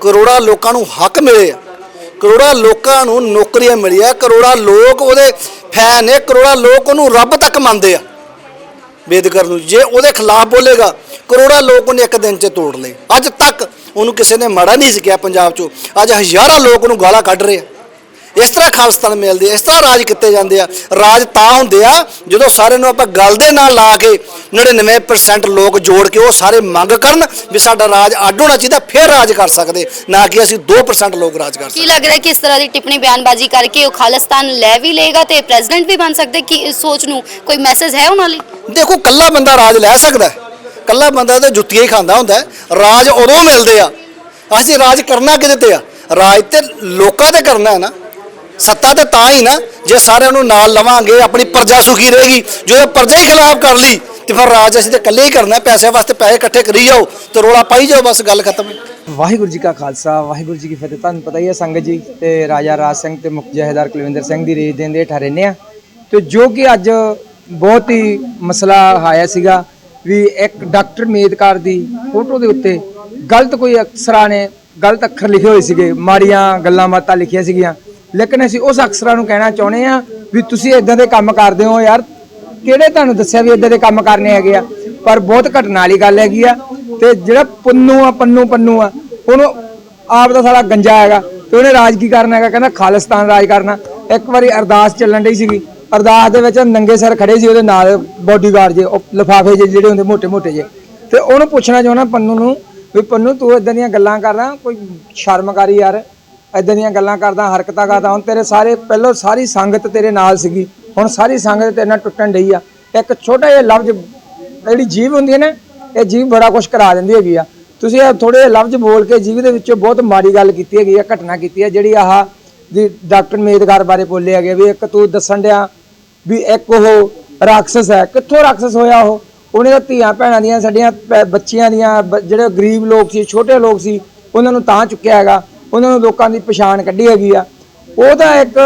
ਕਰੋੜਾਂ ਲੋਕਾਂ ਨੂੰ ਹੱਕ ਮਿਲੇ ਆ, ਕਰੋੜਾਂ ਲੋਕਾਂ ਨੂੰ ਨੌਕਰੀਆਂ ਮਿਲੀਆਂ, ਕਰੋੜਾਂ ਲੋਕ ਉਹਦੇ ਫੈਨ ਨੇ, ਕਰੋੜਾਂ ਲੋਕ ਉਹਨੂੰ ਰੱਬ ਤੱਕ ਮੰਨਦੇ ਆ। ਬੇਦਕਰ ਨੂੰ ਜੇ ਉਹਦੇ ਖਿਲਾਫ ਬੋਲੇਗਾ, ਕਰੋੜਾਂ ਲੋਕ ਉਹਨੇ ਇੱਕ ਦਿਨ 'ਚ ਤੋੜ ਲਏ। ਅੱਜ ਤੱਕ ਉਹਨੂੰ ਕਿਸੇ ਨੇ ਮਾੜਾ ਨਹੀਂ ਸਿੱਖਿਆ ਪੰਜਾਬ 'ਚੋਂ। ਅੱਜ ਹਜ਼ਾਰਾਂ ਲੋਕ ਉਹਨੂੰ ਗਾਲਾਂ ਕੱਢ ਰਹੇ ਆ। ਇਸ ਤਰ੍ਹਾਂ ਖਾਲਸਤਾਨ ਮਿਲਦੇ ਇਸ ਤਰ੍ਹਾਂ ਰਾਜ ਕੀਤੇ ਜਾਂਦੇ ਆ। ਰਾਜ ਤਾਂ ਹੁੰਦੇ ਆ ਜਦੋਂ ਸਾਰੇ ਨੂੰ ਆਪਾਂ ਗੱਲ ਦੇ ਨਾਲ ਲਾ ਕੇ 99% ਲੋਕ ਜੋੜ ਕੇ ਉਹ ਸਾਰੇ ਮੰਗ ਕਰਨ ਵੀ ਸਾਡਾ ਰਾਜ ਅੱਡ ਹੋਣਾ ਚਾਹੀਦਾ ਫਿਰ ਰਾਜ ਕਰ ਸਕਦੇ ਨਾ ਕਿ ਅਸੀਂ 2% ਲੋਕ ਰਾਜ ਕਰ ਸਕਦੇ।
ਕੀ ਲੱਗ ਰਿਹਾ ਕਿ ਇਸ ਤਰ੍ਹਾਂ ਦੀ ਟਿੱਪਣੀ ਬਿਆਨਬਾਜ਼ੀ ਕਰਕੇ ਉਹ ਖਾਲਿਸਤਾਨ ਲੈ ਵੀ ਲਏਗਾ ਤੇ ਪ੍ਰੈਜ਼ੀਡੈਂਟ ਵੀ ਬਣ ਸਕਦੇ? ਕਿ ਇਸ ਸੋਚ ਨੂੰ ਕੋਈ ਮੈਸੇਜ ਹੈ ਉਹਨਾਂ ਲਈ?
ਦੇਖੋ ਕੱਲਾ ਬੰਦਾ ਰਾਜ ਲੈ ਸਕਦਾ ਹੈ। ਕੱਲਾ ਬੰਦਾ ਤਾਂ ਜੁੱਤੀਆਂ ਹੀ ਖਾਂਦਾ ਹੁੰਦਾ ਹੈ। ਰਾਜ ਉਦੋਂ ਮਿਲਦੇ ਆ ਅਸੀਂ ਰਾਜ ਕਰਨਾ ਕਿਹਦੇ ਤੇ ਆ। ਰਾਜ ਤੇ ਲੋਕਾਂ ਤੇ ਕਰਨਾ ਹੈ ਨਾ। ਸੱਤਾ ਤੇ ਤਾਂ ਹੀ ਨਾ ਜੇ ਸਾਰਿਆਂ ਨੂੰ ਨਾਲ ਲਵਾਂਗੇ, ਆਪਣੀ ਪ੍ਰਜਾ ਸੁਖੀ ਰਹੇਗੀ। ਜਦੋਂ ਪ੍ਰਜਾ ਹੀ ਖਿਲਾਫ ਕਰ ਲਈ, ਤੇ ਫਿਰ ਰਾਜ ਅਸੀਂ ਤੇ ਇਕੱਲੇ ਹੀ ਕਰਨਾ ਪੈਸੇ ਵਾਸਤੇ ਪੈਸੇ ਇਕੱਠੇ ਕਰੀ ਜਾਓ ਤੇ ਰੋਲਾ ਪਾਈ ਜਾਓ, ਬਸ ਗੱਲ ਖਤਮ
ਵਾਹਿਗੁਰੂ ਜੀ ਕਾ ਖਾਲਸਾ, ਵਾਹਿਗੁਰੂ ਜੀ ਕੀ ਫਤਿਹ। ਤੁਹਾਨੂੰ ਪਤਾ ਹੀ ਹੈ ਸੰਗਤ ਜੀ ਤੇ ਰਾਜਾ ਰਾਜ ਸਿੰਘ ਤੇ ਮੁਖ ਜਹੇਦਾਰ ਕੁਲਵਿੰਦਰ ਸਿੰਘ ਦੀ ਰੇਜ ਦੇਣ ਦੇ ਠਹਿਰਨੇ ਆ। ਤੇ ਜੋ ਕਿ ਅੱਜ ਬਹੁਤ ਹੀ ਮਸਲਾ ਆਇਆ ਸੀਗਾ ਵੀ ਇੱਕ ਡਾਕਟਰ ਮੇਦਕਾਰ ਦੀ ਫੋਟੋ ਦੇ ਉੱਤੇ ਗਲਤ ਕੋਈ ਅਕਸਰਾਂ ਨੇ ਗਲਤ ਅੱਖਰ ਲਿਖੇ ਹੋਏ ਸੀਗੇ, ਮਾੜੀਆਂ ਗੱਲਾਂ ਬਾਤਾਂ ਲਿਖੀਆਂ ਸੀਗੀਆਂ। ਲੇਕਿਨ ਅਸੀਂ ਉਸ ਅਕਸਰਾਂ ਨੂੰ ਕਹਿਣਾ ਚਾਹੁੰਦੇ ਆ ਵੀ ਤੁਸੀਂ ਇਦਾਂ ਦੇ ਕੰਮ ਕਰਦੇ ਹੋ ਯਾਰ। ਕਿਹੜੇ ਤੁਹਾਨੂੰ ਦੱਸਿਆ ਵੀ ਇਦਾਂ ਦੇ ਕੰਮ ਕਰਨੇ ਹੈਗੇ ਆ? ਪਰ ਬਹੁਤ ਘਟਨਾ ਵਾਲੀ ਗੱਲ ਹੈਗੀ ਆ ਤੇ ਜਿਹੜਾ ਪੰਨੂ ਆ, ਪੰਨੂ ਪੰਨੂ ਆ, ਉਹਨੂੰ ਆਪ ਦਾ ਸਾਰਾ ਗੰਜਾ ਹੈਗਾ ਤੇ ਉਹਨੇ ਰਾਜ ਕੀ ਕਰਨਾ ਹੈਗਾ? ਕਹਿੰਦਾ ਖਾਲਿਸਤਾਨ ਰਾਜ ਕਰਨਾ। ਇੱਕ ਵਾਰੀ ਅਰਦਾਸ ਚੱਲਣ ਡਈ ਸੀਗੀ। ਅਰਦਾਸ ਦੇ ਵਿੱਚ ਨੰਗੇ ਸਰ ਖੜੇ ਸੀ ਉਹਦੇ ਨਾਲ ਬੋਡੀਗਾਰਡ ਜੇ, ਉਹ ਲਫਾਫੇ ਜੇ, ਜਿਹੜੇ ਹੁੰਦੇ ਮੋٹے-ਮੋٹے ਜੇ। ਤੇ ਉਹਨੂੰ ਪੁੱਛਣਾ ਚਾਹੁੰਦਾ ਪੰਨੂ ਨੂੰ ਵੀ, ਪੰਨੂ ਤੂੰ ਇਦਾਂ ਦੀਆਂ ਗੱਲਾਂ ਕਰਦਾ ਕੋਈ ਸ਼ਰਮਕਾਰੀ ਯਾਰ। ਇਦਾਂ ਦੀਆਂ ਗੱਲਾਂ ਕਰਦਾ, ਹਰਕਤਾਂ ਕਰਦਾ। ਹੁਣ ਤੇਰੇ ਸਾਰੇ, ਪਹਿਲਾਂ ਸਾਰੀ ਸੰਗਤ ਤੇਰੇ ਨਾਲ ਸੀਗੀ। ਹੁਣ ਸਾਰੀ ਸੰਗਤ ਤੇਰੇ ਨਾਲ ਟੁੱਟਣ ਡਈ ਆ। ਇੱਕ ਛੋਟਾ ਜਿਹਾ ਲਫ਼ਜ਼, ਜਿਹੜੀ ਜੀਵ ਹੁੰਦੀ ਹੈ ਨਾ, ਇਹ ਜੀਵ ਬੜਾ ਕੁਝ ਕਰਾ ਦਿੰਦੀ ਹੈਗੀ ਆ। ਤੁਸੀਂ ਇਹ ਥੋੜੇ ਜਿਹੇ ਲਫ਼ਜ਼ ਬੋਲ ਕੇ ਜੀਵ ਦੇ ਵਿੱਚੋਂ ਬਹੁਤ ਮਾੜੀ ਗੱਲ ਕੀਤੀ ਹੈਗੀ ਆ, ਘਟਨਾ ਕੀਤੀ ਹੈ ਜਿਹੜੀ ਆਹ ਦੀ ਡਾਕਟਰ ਮੇਦਗਾਰ ਬਾਰੇ ਬੋਲੇ ਹੈਗੇ ਵੀ ਇੱਕ ਤੂੰ ਦੱਸਣ ਡਿਆ ਵੀ ਇੱਕ ਉਹ ਰਾਖਸਸ ਹੈ। ਕਿੱਥੋਂ ਰਾਖਸਸ ਹੋਇਆ ਉਹ? ਉਹਨੇ ਤਾਂ ਧੀਆਂ ਭੈਣਾਂ ਦੀਆਂ, ਸਾਡੀਆਂ ਭੈ- ਬੱਚੀਆਂ ਦੀਆਂ, ਬ- ਜਿਹੜੇ ਗਰੀਬ ਲੋਕ ਸੀ, ਛੋਟੇ ਲੋਕ ਸੀ, ਉਹਨਾਂ ਨੂੰ ਤਾਂ ਚੁੱਕਿਆ ਹੈਗਾ। ਉਹਨਾਂ ਨੂੰ ਲੋਕਾਂ ਦੀ ਪਛਾਣ ਕੱਢੀ ਹੈਗੀ ਆ। ਉਹ ਤਾਂ ਇੱਕ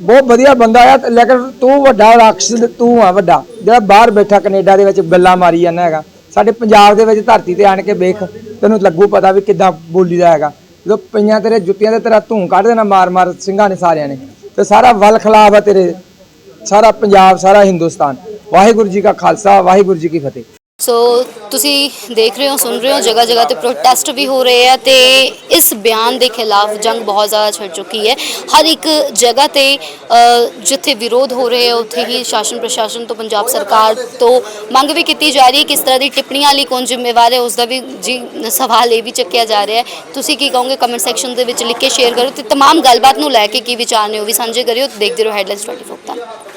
ਬਹੁਤ ਵਧੀਆ ਬੰਦਾ ਆ ਲੇਕਿਨ ਤੂੰ ਵੱਡਾ ਰਾਖਸ਼ ਤੂੰ ਆ ਵੱਡਾ, ਜਿਹੜਾ ਬਾਹਰ ਬੈਠਾ ਕੈਨੇਡਾ ਦੇ ਵਿੱਚ ਗੱਲਾਂ ਮਾਰੀ ਜਾਂਦਾ ਹੈਗਾ। ਸਾਡੇ ਪੰਜਾਬ ਦੇ ਵਿੱਚ ਧਰਤੀ ਤੇ ਆਣ ਕੇ ਵੇਖ, ਤੈਨੂੰ ਲੱਗੂ ਪਤਾ ਵੀ ਕਿੱਦਾਂ ਬੋਲੀਦਾ ਹੈਗਾ। ਜਦੋਂ ਪਈਆਂ ਤੇਰੇ ਜੁੱਤੀਆਂ ਤੇ ਤੇਰਾ ਧੂੰ ਕੱਢ ਦੇਣਾ ਮਾਰ ਮਾਰ ਸਿੰਘਾਂ ਨੇ ਸਾਰਿਆਂ ਨੇ, ਤੇ ਸਾਰਾ ਵਲ ਖਿਲਾਫ ਆ ਤੇਰੇ, ਸਾਰਾ ਪੰਜਾਬ, ਸਾਰਾ ਹਿੰਦੁਸਤਾਨ। ਵਾਹਿਗੁਰੂ ਜੀ ਕਾ ਖਾਲਸਾ, ਵਾਹਿਗੁਰੂ ਜੀ ਕੀ ਫਤਿਹ।
ਸੋ ਤੁਸੀਂ ਦੇਖ ਰਹੇ ਹੋ ਸੁਣ ਰਹੇ ਹੋ ਜਗ੍ਹਾ ਜਗ੍ਹਾ ਤੇ ਪ੍ਰੋਟੈਸਟ ਵੀ ਹੋ ਰਹੇ ਆ ਤੇ ਇਸ ਬਿਆਨ ਦੇ ਖਿਲਾਫ ਜੰਗ ਬਹੁਤ ਜ਼ਿਆਦਾ ਛਿੜ ਚੁੱਕੀ ਹੈ ਹਰ ਇੱਕ ਜਗ੍ਹਾ ਤੇ ਅ, ਜਿੱਥੇ ਵਿਰੋਧ ਹੋ ਰਹੇ ਆ ਉੱਥੇ ਹੀ ਸ਼ਾਸਨ ਪ੍ਰਸ਼ਾਸਨ ਤੋਂ ਪੰਜਾਬ ਸਰਕਾਰ ਤੋਂ ਮੰਗ ਵੀ ਕੀਤੀ ਜਾ ਰਹੀ ਹੈ ਕਿਸ ਤਰ੍ਹਾਂ ਦੀ ਟਿੱਪਣੀਆਂ ਲਈ ਕੌਣ ਜ਼ਿੰਮੇਵਾਰ ਹੈ ਉਸ ਦਾ ਵੀ ਜੀ ਸਵਾਲ ਇਹ ਵੀ ਚੱਕਿਆ ਜਾ ਰਿਹਾ ਹੈ ਤੁਸੀਂ ਕੀ ਕਹੋਗੇ ਕਮੈਂਟ ਸੈਕਸ਼ਨ ਦੇ ਵਿੱਚ ਲਿਖ ਕੇ ਸ਼ੇਅਰ ਕਰੋ ਤੇ तमाम ਗੱਲਬਾਤ ਨੂੰ ਲੈ ਕੇ ਕੀ ਵਿਚਾਰ ਨੇ ਉਹ ਵੀ ਸਾਂਝੇ ਕਰਿਓ ਦੇਖਦੇ ਰਹੋ ਹੈਡਲਾਈਨਸ 24 ਤੱਕ